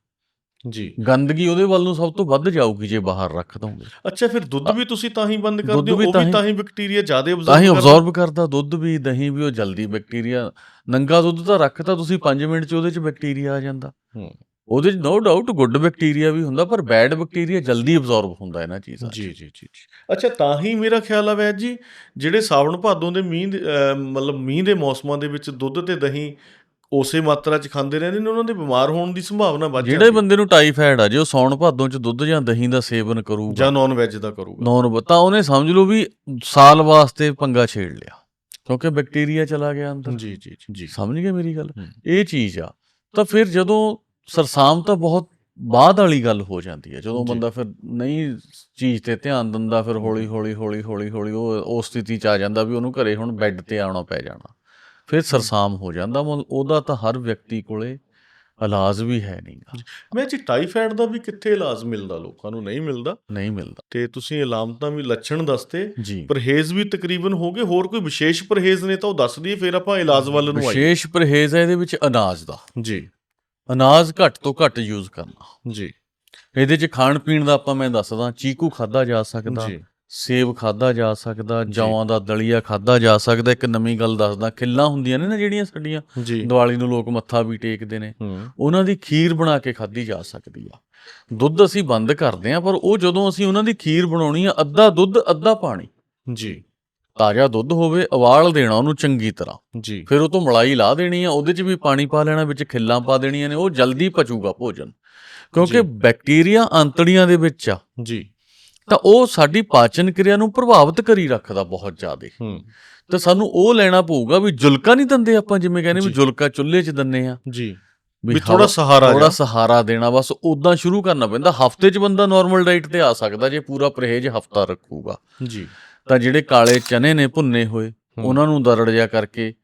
ਜੀ। ਗੰਦਗੀ ਉਹਦੇ ਵੱਲ ਨੂੰ ਸਭ ਤੋਂ ਵੱਧ ਜਾਊਗੀ ਜੇ ਬਾਹਰ ਰੱਖ ਦੋਗੇ। ਅੱਛਾ ਫਿਰ ਦੁੱਧ ਵੀ ਤੁਸੀਂ ਤਾਂ ਹੀ ਬੰਦ ਕਰਦੇ ਹੋ? ਉਹ ਤਾਂ ਵੀ ਤਾਂ ਹੀ ਬੈਕਟੀਰੀਆ ਜ਼ਿਆਦਾ ਤਾਂ ਅਬਜ਼ਰਵ ਹੀ ਅਬਜ਼ੌਰਬ ਕਰਦਾ ਦੁੱਧ ਵੀ ਦਹੀਂ ਵੀ ਉਹ ਜਲਦੀ ਬੈਕਟੀਰੀਆ ਨੰਗਾ ਦੁੱਧ ਤਾਂ ਰੱਖਤਾ ਤੁਸੀਂ 5 ਮਿੰਟ 'ਚ ਉਹਦੇ 'ਚ ਬੈਕਟੀਰੀਆ ਆ ਜਾਂਦਾ। ਹੂੰ। ਉਹਦੇ 'ਚ ਨੋ ਡਾਊਟ ਗੁੱਡ ਬੈਕਟੀਰੀਆ ਵੀ ਹੁੰਦਾ ਪਰ ਬੈਡ ਬੈਕਟੀਰੀਆ ਜਲਦੀ ਅਬਜ਼ੌਰਬ ਹੁੰਦਾ ਇਹਨਾਂ ਚੀਜ਼ਾਂ। ਜੀ ਜੀ ਜੀ ਅੱਛਾ ਤਾਂ ਹੀ ਮੇਰਾ ਖਿਆਲ ਆ ਵੈਦ ਜੀ ਜਿਹੜੇ ਸਾਵਣ ਭਾਦੋਂ ਦੇ ਮੀਂਹ ਮਤਲਬ ਮੀਂਹ ਦੇ ਮੌਸਮਾਂ ਦੇ ਵਿੱਚ ਦੁੱਧ ਤੇ ਦਹੀਂ ਉਸੇ ਮਾਤਰਾ 'ਚ ਖਾਂਦੇ ਰਹਿੰਦੇ ਨੇ ਉਹਨਾਂ ਦੇ ਬਿਮਾਰ ਹੋਣ ਦੀ ਸੰਭਾਵਨਾ ਵੱਧ ਜਿਹੜੇ ਜਾਂਦੀ ਹੈ। ਬੰਦੇ ਨੂੰ ਟਾਈਫਾਇਡ ਆ ਜੇ ਉਹ ਸੌਣ ਭਾਦੋਂ 'ਚ ਦੁੱਧ ਜਾਂ ਦਹੀਂ ਦਾ ਸੇਵਨ ਕਰੂਗਾ ਜਾਂ ਨਾਨ ਵੈਜ ਦਾ ਕਰੂਗਾ ਨੌਨ ਤਾਂ ਉਹਨੇ ਸਮਝ ਲਓ ਵੀ ਸਾਲ ਵਾਸਤੇ ਪੰਗਾ ਛੇੜ ਲਿਆ ਕਿਉਂਕਿ ਬੈਕਟੀਰੀਆ ਚਲਾ ਗਿਆ ਅੰਦਰ ਜੀ ਜੀ ਜੀ ਸਮਝ ਗਏ ਮੇਰੀ ਗੱਲ। ਇਹ ਚੀਜ਼ ਆ ਤਾਂ ਫਿਰ ਜਦੋਂ ਸਰਸਾਮ ਤਾਂ ਬਹੁਤ ਬਾਅਦ ਵਾਲੀ ਗੱਲ ਹੋ ਜਾਂਦੀ ਹੈ ਜਦੋਂ। ਬੰਦਾ ਫਿਰ ਨਹੀਂ ਚੀਜ਼ ਤੇ ਧਿਆਨ ਦਿੰਦਾ ਫਿਰ ਹੌਲੀ ਹੌਲੀ ਹੌਲੀ ਹੌਲੀ ਹੌਲੀ ਉਹ ਉਸ ਸਥਿਤੀ ਚ ਆ ਜਾਂਦਾ ਵੀ ਉਹਨੂੰ ਘਰੇ ਹੁਣ ਬੈੱਡ ਤੇ ਆਉਣਾ ਪੈ ਜਾਣਾ ਫਿਰ ਸਰਸਾਮ ਹੋ ਜਾਂਦਾ ਮਤਲਬ ਉਹਦਾ ਤਾਂ ਹਰ ਵਿਅਕਤੀ ਕੋਲੇ ਇਲਾਜ ਵੀ ਹੈ ਨਹੀਂਗਾ। ਮੈਂ ਜੀ ਟਾਈਫਾਇਡ ਦਾ ਵੀ ਕਿੱਥੇ ਇਲਾਜ ਮਿਲਦਾ ਲੋਕਾਂ ਨੂੰ? ਨਹੀਂ ਮਿਲਦਾ। ਨਹੀਂ ਮਿਲਦਾ। ਤੇ ਤੁਸੀਂ ਇਲਾਮਤਾਂ ਵੀ ਲੱਛਣ ਦੱਸਤੇ। ਪਰਹੇਜ਼ ਵੀ ਤਕਰੀਬਨ ਹੋ ਗਏ। ਹੋਰ ਕੋਈ ਵਿਸ਼ੇਸ਼ ਪਰਹੇਜ਼ ਨੇ ਤਾਂ ਉਹ ਦੱਸ ਦਈਏ ਫਿਰ ਆਪਾਂ ਇਲਾਜ ਵੱਲ ਨੂੰ ਆਈਏ। ਵਿਸ਼ੇਸ਼ ਪਰਹੇਜ਼ ਹੈ ਇਹਦੇ ਵਿੱਚ ਅਨਾਜ ਦਾ। ਜੀ। ਅਨਾਜ ਘੱਟ ਤੋਂ ਘੱਟ ਯੂਜ਼ ਕਰਨਾ। ਜੀ। ਇਹਦੇ 'ਚ ਖਾਣ ਪੀਣ ਦਾ ਆਪਾਂ ਮੈਂ ਦੱਸਦਾ ਚੀਕੂ ਖਾਦਾ ਜਾ ਸਕਦਾ। ਜੀ। ਸੇਬ ਖਾਦਾ ਜਾ ਸਕਦਾ। ਜੌਆਂ ਦਾ ਦਲੀਆ ਖਾਦਾ ਜਾ ਸਕਦਾ ਇੱਕ ਨਵੀਂ ਗੱਲ ਦੱਸਦਾ ਖਿੱਲਾਂ ਹੁੰਦੀਆਂ ਨੇ ਨਾ ਜਿਹੜੀਆਂ ਸਾਡੀਆਂ ਦੀਵਾਲੀ ਨੂੰ ਲੋਕ ਮੱਥਾ ਵੀ ਟੇਕਦੇ ਨੇ। ਉਹਨਾਂ ਦੀ ਖੀਰ ਬਣਾ ਕੇ ਖਾਧੀ ਜਾ ਸਕਦੀ ਆ। ਦੁੱਧ ਅਸੀਂ ਬੰਦ ਕਰਦੇ ਆ ਪਰ ਉਹ ਜਦੋਂ ਅਸੀਂ ਉਹਨਾਂ ਦੀ ਖੀਰ ਬਣਾਉਣੀ ਆ ਅੱਧਾ ਦੁੱਧ ਅੱਧਾ ਪਾਣੀ। ਜੀ। ਤਾਜ਼ਾ ਦੁੱਧ ਹੋਵੇ ਉਬਾਲ ਦੇਣਾ ਉਹਨੂੰ ਚੰਗੀ ਤਰ੍ਹਾਂ। ਜੀ। ਫਿਰ ਉਹ ਤੋਂ ਮਲਾਈ ਲਾ ਦੇਣੀ ਆ ਉਹਦੇ 'ਚ ਵੀ ਪਾਣੀ ਪਾ ਲੈਣਾ ਵਿੱਚ ਖਿੱਲਾਂ ਪਾ ਦੇਣੀਆਂ ਨੇ ਉਹ ਜਲਦੀ ਪਚੂਗਾ ਭੋਜਨ। ਕਿਉਂਕਿ। ਬੈਕਟੀਰੀਆ ਅੰਤੜੀਆਂ ਦੇ ਵਿੱਚ ਆ। ਜੀ। ਤਾਂ ਉਹ ਸਾਡੀ ਪਾਚਨ ਕਿਰਿਆ ਨੂੰ ਪ੍ਰਭਾਵਿਤ ਕਰੀ ਰੱਖਦਾ ਬਹੁਤ ਜ਼ਿਆਦਾ। ਹੂੰ। ਤਾਂ ਸਾਨੂੰ ਉਹ ਲੈਣਾ ਪਊਗਾ ਵੀ ਜੁਲਕਾ ਨਹੀਂ ਦਿੰਦੇ ਆਪਾਂ ਜਿਵੇਂ ਕਹਿੰਦੇ ਵੀ ਜੀ। ਜੁਲਕਾ ਚੁੱਲ੍ਹੇ 'ਚ ਦਿੰਨੇ ਆ। ਜੀ। ਵੀ ਥੋੜਾ ਸਹਾਰਾ ਥੋੜਾ। ਸਹਾਰਾ ਦੇਣਾ ਬਸ ਉਦਾਂ ਸ਼ੁਰੂ ਕਰਨਾ ਪੈਂਦਾ। ਹਫ਼ਤੇ 'ਚ ਬੰਦਾ ਨਾਰਮਲ ਡਾਈਟ ਤੇ ਆ ਸਕਦਾ ਜੇ ਪੂਰਾ ਪਰਹੇਜ਼ ਹਫਤਾ ਰੱਖੂਗਾ। ਜੀ। ਤਾਂ ਜਿਹੜੇ ਕਾਲੇ ਚਨੇ ਨੇ ਭੁੰਨੇ ਹੋਏ। ਉਹਨਾਂ ਨੂੰ ਦਰੜ ਜਿਹਾ ਕਰਕੇ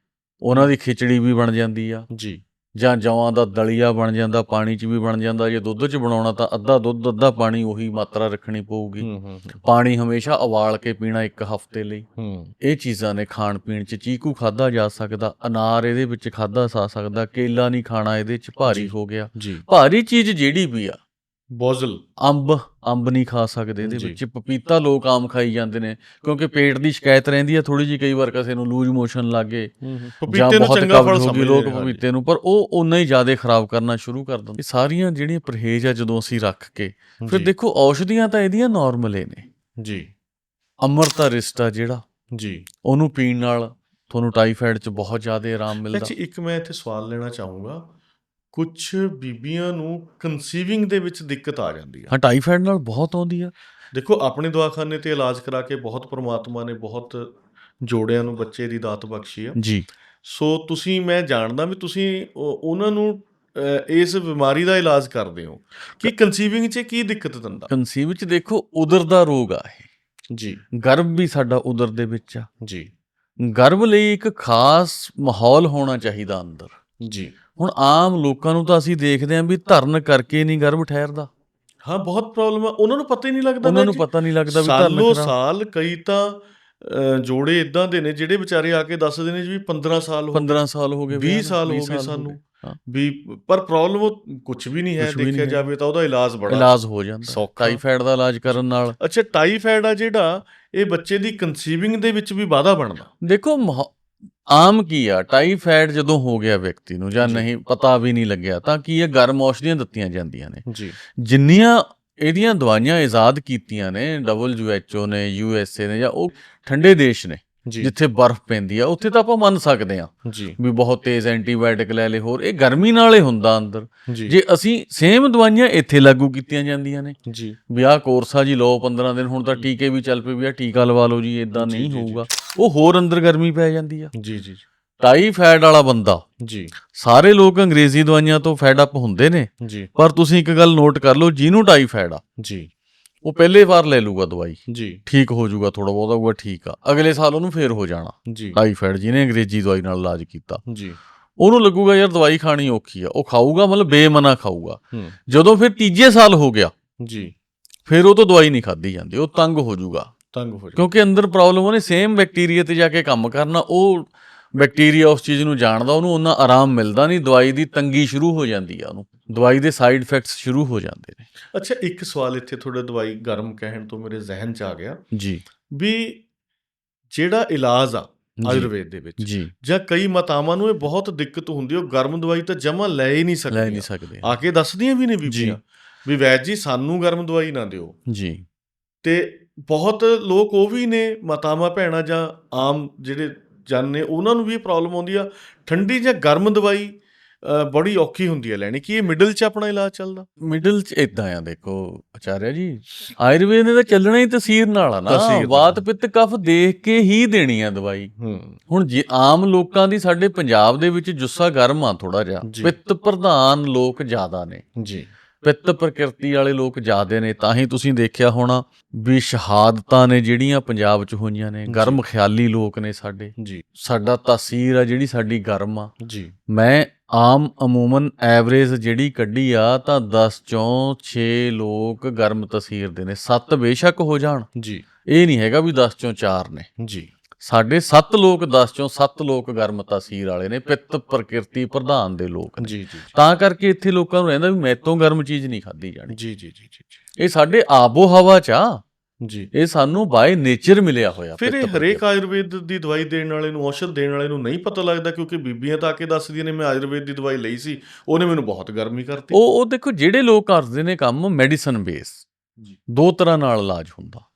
ਉਹਨਾਂ ਦੀ ਖਿਚੜੀ ਵੀ ਬਣ ਜਾਂਦੀ ਆ। ਜੀ। ਜਾਂ ਜੌਆਂ ਦਾ ਦਲੀਆ ਬਣ ਜਾਂਦਾ ਪਾਣੀ 'ਚ ਵੀ ਬਣ ਜਾਂਦਾ ਜੇ ਦੁੱਧ 'ਚ ਬਣਾਉਣਾ ਤਾਂ ਅੱਧਾ ਦੁੱਧ ਅੱਧਾ ਪਾਣੀ ਉਹੀ ਮਾਤਰਾ ਰੱਖਣੀ ਪਊਗੀ। ਪਾਣੀ ਹਮੇਸ਼ਾ ਉਬਾਲ ਕੇ ਪੀਣਾ ਇੱਕ ਹਫ਼ਤੇ ਲਈ। ਇਹ ਚੀਜ਼ਾਂ ਨੇ ਖਾਣ ਪੀਣ 'ਚ ਚੀਕੂ ਖਾਦਾ ਜਾ ਸਕਦਾ ਅਨਾਰ ਇਹਦੇ ਵਿੱਚ ਖਾਦਾ ਜਾ ਸਕਦਾ ਕੇਲਾ ਨਹੀਂ ਖਾਣਾ ਇਹਦੇ 'ਚ ਭਾਰੀ। ਹੋ ਗਿਆ। ਭਾਰੀ ਚੀਜ਼ ਜਿਹੜੀ ਵੀ ਆ ਬੋਜ਼ਲ। ਅੰਬ ਅੰਬ ਨਹੀਂ ਖਾ ਸਕਦੇ ਇਹਦੇ। ਵਿੱਚ। ਪਪੀਤਾ ਲੋਕ ਆਮ ਖਾਈ ਜਾਂਦੇ ਨੇ ਕਿਉਂਕਿ ਪੇਟ ਦੀ ਸ਼ਿਕਾਇਤ ਰਹਿੰਦੀ ਆ ਥੋੜੀ ਜੀ ਕਈ ਵਾਰ ਕਿਸੇ ਨੂੰ ਲੂਜ ਮੋਸ਼ਨ ਲੱਗੇ ਪਪੀਤੇ ਨੂੰ ਚੰਗਾ ਫਲ ਹੋ ਸਮਝਦੇ ਲੋਕ। ਪਪੀਤੇ ਨੂੰ ਪਰ ਉਹ ਉਨਾ ਹੀ ਜ਼ਿਆਦਾ ਖਰਾਬ ਕਰਨਾ ਸ਼ੁਰੂ ਕਰ ਦਿੰਦੇ। ਸਾਰੀਆਂ ਜਿਹੜੀਆਂ ਪਰਹੇਜ਼ ਆ ਜਦੋਂ ਅਸੀਂ ਰੱਖ ਕੇ ਫਿਰ ਦੇਖੋ ਔਸ਼ਧੀਆਂ ਤਾਂ ਇਹਦੀਆਂ ਨਾਰਮਲ ਹੀ ਨੇ। ਜੀ। ਅਮਰਤਾ ਰਿਸ਼ਤਾ ਜਿਹੜਾ ਜੀ। ਉਹਨੂੰ ਪੀਣ ਨਾਲ ਤੁਹਾਨੂੰ ਟਾਈਫਾਇਡ 'ਚ ਬਹੁਤ ਜ਼ਿਆਦਾ ਆਰਾਮ ਮਿਲਦਾ। ਅੱਛਾ ਇੱਕ ਮੈਂ ਇੱਥੇ ਸਵਾਲ ਲੈਣਾ ਚਾਹੂੰਗਾ। ਕੁਝ ਬੀਬੀਆਂ ਨੂੰ ਕਨਸੀਵਿੰਗ ਦੇ ਵਿੱਚ ਦਿੱਕਤ ਆ ਜਾਂਦੀ ਹੈ ਹਾਂ ਟਾਈਫਾਇਡ ਨਾਲ ਬਹੁਤ ਆਉਂਦੀ ਆ। ਦੇਖੋ ਆਪਣੇ ਦਵਾਖਾਨੇ ਤੇ ਇਲਾਜ ਕਰਾ ਕੇ ਬਹੁਤ ਪ੍ਰਮਾਤਮਾ ਨੇ ਬਹੁਤ ਜੋੜਿਆਂ ਨੂੰ ਬੱਚੇ ਦੀ ਦਾਤ ਬਖਸ਼ੀ ਆ। ਜੀ। ਸੋ ਤੁਸੀਂ ਮੈਂ ਜਾਣਦਾ ਵੀ ਤੁਸੀਂ ਉਹ- ਉਹਨਾਂ ਨੂੰ ਇਸ ਬਿਮਾਰੀ ਦਾ ਇਲਾਜ ਕਰਦੇ ਹੋ। ਕਿ ਕਨਸੀਵਿੰਗ 'ਚ ਕੀ ਦਿੱਕਤ ਦਿੰਦਾ? ਕਨਸੀਵ 'ਚ ਦੇਖੋ ਉਦਰ ਦਾ ਰੋਗ ਆ ਇਹ। ਜੀ। ਗਰਭ ਵੀ ਸਾਡਾ ਉਦਰ ਦੇ ਵਿੱਚ ਆ। ਜੀ। ਗਰਭ ਲਈ ਇੱਕ ਖਾਸ ਮਾਹੌਲ ਹੋਣਾ ਚਾਹੀਦਾ ਅੰਦਰ। ਜੀ। ਹੁਣ ਆਮ ਲੋਕਾਂ ਨੂੰ ਤਾਂ ਅਸੀਂ ਦੇਖਦੇ ਆਂ ਵੀ ਧਰਨ ਕਰਕੇ ਨਹੀਂ ਗਰਭ ਠਹਿਰਦਾ ਹਾਂ ਬਹੁਤ ਪ੍ਰੋਬਲਮ ਆ ਉਹਨਾਂ ਨੂੰ ਪਤਾ ਹੀ ਨਹੀਂ ਲੱਗਦਾ ਉਹਨਾਂ ਨੂੰ। ਪਤਾ ਨਹੀਂ ਲੱਗਦਾ ਵੀ ਧਰਨ ਸਾਲੋ ਕਈ ਤਾਂ ਜੋੜੇ ਇਦਾਂ ਦੇ ਨੇ ਜਿਹੜੇ ਵਿਚਾਰੇ ਆ ਕੇ ਦੱਸਦੇ ਨੇ ਜੀ ਵੀ 15 ਸਾਲ ਹੋ 15 ਸਾਲ ਹੋ ਗਏ 20 ਵਿਆਹ ਨੂੰ, ਸਾਲ ਹੋ 20 ਗਏ ਸਾਨੂੰ। ਵੀ ਪਰ ਪ੍ਰੋਬਲਮ ਕੁਝ ਵੀ ਨਹੀਂ ਹੈ ਦੇਖਿਆ। ਜਾਵੇ ਤਾਂ ਉਹਦਾ ਇਲਾਜ ਬੜਾ ਇਲਾਜ ਹੋ ਜਾਂਦਾ ਸੌਖਾ। ਟਾਈਫਾਇਡ ਦਾ ਇਲਾਜ ਕਰਨ ਨਾਲ ਅੱਛਾ ਟਾਈਫਾਇਡ ਆ ਜਿਹੜਾ ਇਹ ਬੱਚੇ ਦੀ ਕਨਸੀਵਿੰਗ ਦੇ ਵਿੱਚ ਵੀ ਵਾਧਾ ਬਣਦਾ ਦੇਖੋ ਆਮ ਕੀ ਆ? ਟਾਈਫਾਇਡ ਜਦੋਂ ਹੋ ਗਿਆ ਵਿਅਕਤੀ ਨੂੰ ਜਾਂ। ਨਹੀਂ ਪਤਾ ਵੀ ਨਹੀਂ ਲੱਗਿਆ ਤਾਂ ਕੀ ਇਹ ਗਰਮ ਔਸ਼ਧੀਆਂ ਦਿੱਤੀਆਂ ਜਾਂਦੀਆਂ ਨੇ? ਜੀ। ਜਿੰਨੀਆਂ ਇਹਦੀਆਂ ਦਵਾਈਆਂ ਇਜਾਦ ਕੀਤੀਆਂ ਨੇ WHO ਨੇ USA ਨੇ ਜਾਂ ਉਹ ਠੰਡੇ ਦੇਸ਼ ਨੇ ਜਿੱਥੇ ਬਰਫ਼ ਪੈਂਦੀ ਆ ਉੱਥੇ ਤਾਂ ਆਪਾਂ ਮੰਨ ਸਕਦੇ ਆ ਜੀ। ਵੀ ਬਹੁਤ ਤੇਜ਼ ਐਂਟੀਬਾਇਓਟਿਕ ਲੈ ਲੇ ਹੋਰ ਇਹ ਗਰਮੀ ਨਾਲ ਹੀ ਹੁੰਦਾ ਅੰਦਰ। ਜੀ। ਅਸੀਂ ਸੇਮ ਦਵਾਈਆਂ ਇੱਥੇ ਲਾਗੂ ਕੀਤੀਆਂ ਜਾਂਦੀਆਂ ਨੇ। ਜੀ। ਵੀ ਆਹ ਕੋਰਸ ਆ ਜੀ ਲਓ 15 ਦਿਨ ਹੁਣ ਤਾਂ ਟੀਕੇ ਵੀ ਚੱਲ ਪਏ ਵੀ ਆ ਟੀਕਾ ਲਵਾ ਲਓ ਜੀ ਇਦਾਂ ਨਹੀਂ। ਹੋਊਗਾ। ਉਹ ਹੋਰ ਅੰਦਰ ਗਰਮੀ ਪੈ ਜਾਂਦੀ ਆ। ਜੀ ਜੀ ਟਾਈਫਾਇਡ ਵਾਲਾ ਬੰਦਾ। ਜੀ। ਸਾਰੇ ਲੋਕ ਅੰਗਰੇਜ਼ੀ ਦਵਾਈਆਂ ਤੋਂ ਫੈਡ ਅਪ ਹੁੰਦੇ ਨੇ। ਜੀ। ਪਰ ਤੁਸੀਂ ਇੱਕ ਗੱਲ ਨੋਟ ਕਰ ਲਓ ਜਿਹਨੂੰ ਟਾਈਫਾਇਡ ਆ। ਜੀ। ਉਹ ਪਹਿਲੇ ਵਾਰ ਲੈ ਲੂਗਾ ਦਵਾਈ। ਜੀ। ਠੀਕ ਹੋ ਜਾਊਗਾ ਥੋੜਾ ਬਹੁਤਾ ਹੋਊਗਾ ਠੀਕ ਆ। ਅਗਲੇ ਸਾਲ ਉਹਨੂੰ ਫੇਰ ਹੋ ਜਾਣਾ। ਜੀ। ਟਾਈਫਾਇਡ ਜਿਹਨੇ ਅੰਗਰੇਜ਼ੀ ਦਵਾਈ ਨਾਲ ਇਲਾਜ ਕੀਤਾ। ਜੀ। ਉਹਨੂੰ ਲੱਗੂਗਾ ਯਾਰ ਦਵਾਈ ਖਾਣੀ ਔਖੀ ਆ। ਉਹ ਖਾਊਗਾ ਮਤਲਬ ਬੇਮਨਾ ਖਾਊਗਾ। ਜਦੋਂ ਫਿਰ ਤੀਜੇ ਸਾਲ ਹੋ ਗਿਆ ਜੀ। ਫਿਰ ਉਹ ਤੋਂ ਦਵਾਈ ਨਹੀਂ ਖਾਦੀ ਜਾਂਦੀ। ਉਹ ਤੰਗ ਹੋ ਜਾਊਗਾ ਤੰਗ ਹੋ ਜਾ। ਕਿਉਂਕਿ ਅੰਦਰ ਪ੍ਰੋਬਲਮ ਉਹਨੇ ਸੇਮ ਬੈਕਟੀਰੀਆ ਤੇ ਜਾ ਕੇ ਕੰਮ ਕਰਨਾ। ਉਹ ਬੈਕਟੀਰੀਆ ਉਸ ਚੀਜ਼ ਨੂੰ ਜਾਣਦਾ ਉਹਨੂੰ ਉਹਨਾਂ ਆਰਾਮ ਮਿਲਦਾ ਨਹੀਂ ਦਵਾਈ ਦੀ ਤੰਗੀ ਸ਼ੁਰੂ ਹੋ ਜਾਂਦੀ ਆ ਉਹਨੂੰ। ਦਵਾਈ ਦੇ ਸਾਈਡ ਇਫੈਕਟਸ ਸ਼ੁਰੂ ਹੋ ਜਾਂਦੇ ਨੇ। ਅੱਛਾ ਇੱਕ ਸਵਾਲ ਇੱਥੇ ਥੋੜਾ ਦਵਾਈ ਗਰਮ ਕਹਿਣ ਤੋਂ ਮੇਰੇ ਜ਼ਿਹਨ 'ਚ ਆ ਗਿਆ। ਜੀ। ਵੀ ਜਿਹੜਾ ਇਲਾਜ ਆ ਆਯੁਰਵੇਦ ਦੇ ਵਿੱਚ ਜੀ। ਜਾਂ ਕਈ ਮਾਤਾਵਾਂ ਨੂੰ ਇਹ ਬਹੁਤ ਦਿੱਕਤ ਹੁੰਦੀ ਹੈ ਉਹ ਗਰਮ ਦਵਾਈ ਤਾਂ ਜਮਾ ਲੈ ਹੀ ਨਹੀਂ ਲੈ ਨਹੀਂ ਸਕਦੇ। ਆ ਕੇ ਦੱਸਦੀਆਂ ਵੀ ਨੇ ਬੀਬੀਆਂ ਵੀ ਵੈਦ ਜੀ ਸਾਨੂੰ ਗਰਮ ਦਵਾਈ ਨਾ ਦਿਓ। ਜੀ। ਤੇ ਬਹੁਤ ਲੋਕ ਉਹ ਵੀ ਨੇ ਮਾਤਾਵਾਂ ਭੈਣਾਂ ਜਾਂ ਆਮ ਜਿਹੜੇ ਜਨ ਨੇ ਉਹਨਾਂ ਨੂੰ ਵੀ ਇਹ ਪ੍ਰੋਬਲਮ ਆਉਂਦੀ ਆ। ਠੰਡੀ ਜਾਂ ਗਰਮ ਦਵਾਈ ਬੜੀ ਔਖੀ ਹੁੰਦੀ ਹੈ ਲੈਣੀ। ਕਿ ਇਹ ਮਿਡਲ 'ਚ ਆਪਣਾ ਇਲਾਜ ਚੱਲਦਾ? ਮਿਡਲ ਚ ਇਦਾਂ ਆ ਦੇਖੋ ਆਚਾਰਿਆ ਜੀ ਆਯੁਰਵੇਦ ਨੇ ਤਾਂ ਚੱਲਣਾ ਹੀ ਤਸੀਰ ਨਾਲ ਆ ਨਾ। ਵਾਤ ਪਿੱਤ ਕਫ ਦੇਖ ਕੇ ਹੀ ਦੇਣੀ ਆ ਦਵਾਈ। ਹੁਣ ਜੇ ਆਮ ਲੋਕਾਂ ਦੀ ਸਾਡੇ ਪੰਜਾਬ ਦੇ ਵਿੱਚ ਜੁੱਸਾ ਗਰਮ ਆ ਥੋੜਾ ਜਿਹਾ। ਪਿੱਤ ਪ੍ਰਧਾਨ ਲੋਕ ਜ਼ਿਆਦਾ ਨੇ। ਜੀ। ਪਿੱਤ ਪ੍ਰਕਿਰਤੀ ਵਾਲੇ ਲੋਕ ਜ਼ਿਆਦੇ ਨੇ ਤਾਂ ਹੀ ਤੁਸੀਂ ਦੇਖਿਆ ਹੋਣਾ ਵੀ ਸ਼ਹਾਦਤਾਂ ਨੇ ਜਿਹੜੀਆਂ ਪੰਜਾਬ 'ਚ ਹੋਈਆਂ ਨੇ। ਗਰਮ ਖਿਆਲੀ ਲੋਕ ਨੇ ਸਾਡੇ। ਜੀ। ਸਾਡਾ ਤਾਸੀਰ ਆ ਜਿਹੜੀ ਸਾਡੀ ਗਰਮ ਆ। ਜੀ। ਮੈਂ ਆਮ ਅਮੂਮਨ ਐਵਰੇਜ ਜਿਹੜੀ ਕੱਢੀ ਆ ਤਾਂ 10 ਚੋਂ 6 ਲੋਕ ਗਰਮ ਤਸੀਰ ਦੇ ਨੇ। 7 ਬੇਸ਼ੱਕ ਹੋ ਜਾਣ। ਜੀ। ਇਹ ਨਹੀਂ ਹੈਗਾ ਵੀ 10 ਚੋਂ 4 ਨੇ। ਜੀ। ਸਾਡੇ 7 ਲੋਕ 10 ਚੋਂ 7 ਲੋਕ ਗਰਮ ਤਸੀਰ ਵਾਲੇ ਨੇ ਪਿੱਤ ਪ੍ਰਕਿਰਤੀ ਪ੍ਰਧਾਨ ਦੇ ਲੋਕ ਜੀ ਜੀ ਤਾਂ ਕਰਕੇ ਇੱਥੇ ਲੋਕਾਂ ਨੂੰ ਰਹਿੰਦਾ ਵੀ ਮੈਤੋਂ ਗਰਮ ਚੀਜ਼ ਨਹੀਂ ਖਾਦੀ ਜਾਣੀ। ਜੀ ਜੀ ਜੀ ਜੀ ਇਹ ਸਾਡੇ ਆਬੋ ਹਵਾ ਚ ਆ। ਜੀ। ਇਹ ਸਾਨੂੰ ਬਾਏ ਨੇਚਰ ਮਿਲਿਆ ਹੋਇਆ ਫਿਰ ਇਹ ਹਰੇਕ ਆਯੁਰਵੇਦ ਦੀ ਦਵਾਈ ਦੇਣ ਵਾਲੇ ਨੂੰ ਔਸ਼ਧ ਦੇਣ ਵਾਲੇ ਨੂੰ ਨਹੀਂ ਪਤਾ ਲੱਗਦਾ ਕਿਉਂਕਿ ਬੀਬੀਆਂ ਤਾਂ ਆ ਕੇ ਦੱਸਦੀਆਂ ਨੇ ਮੈਂ ਆਯੁਰਵੇਦ ਦੀ ਦਵਾਈ ਲਈ ਸੀ ਉਹਨੇ ਮੈਨੂੰ ਬਹੁਤ ਗਰਮੀ ਕਰਤੀ। ਉਹ ਉਹ ਦੇਖੋ ਜਿਹੜੇ ਲੋਕ ਕਰਦੇ ਨੇ ਕੰਮ ਮੈਡੀਸਨ ਬੇਸ ਜੀ। ਦੋ ਤਰ੍ਹਾਂ ਨਾਲ ਇਲਾਜ ਹੁੰਦਾ।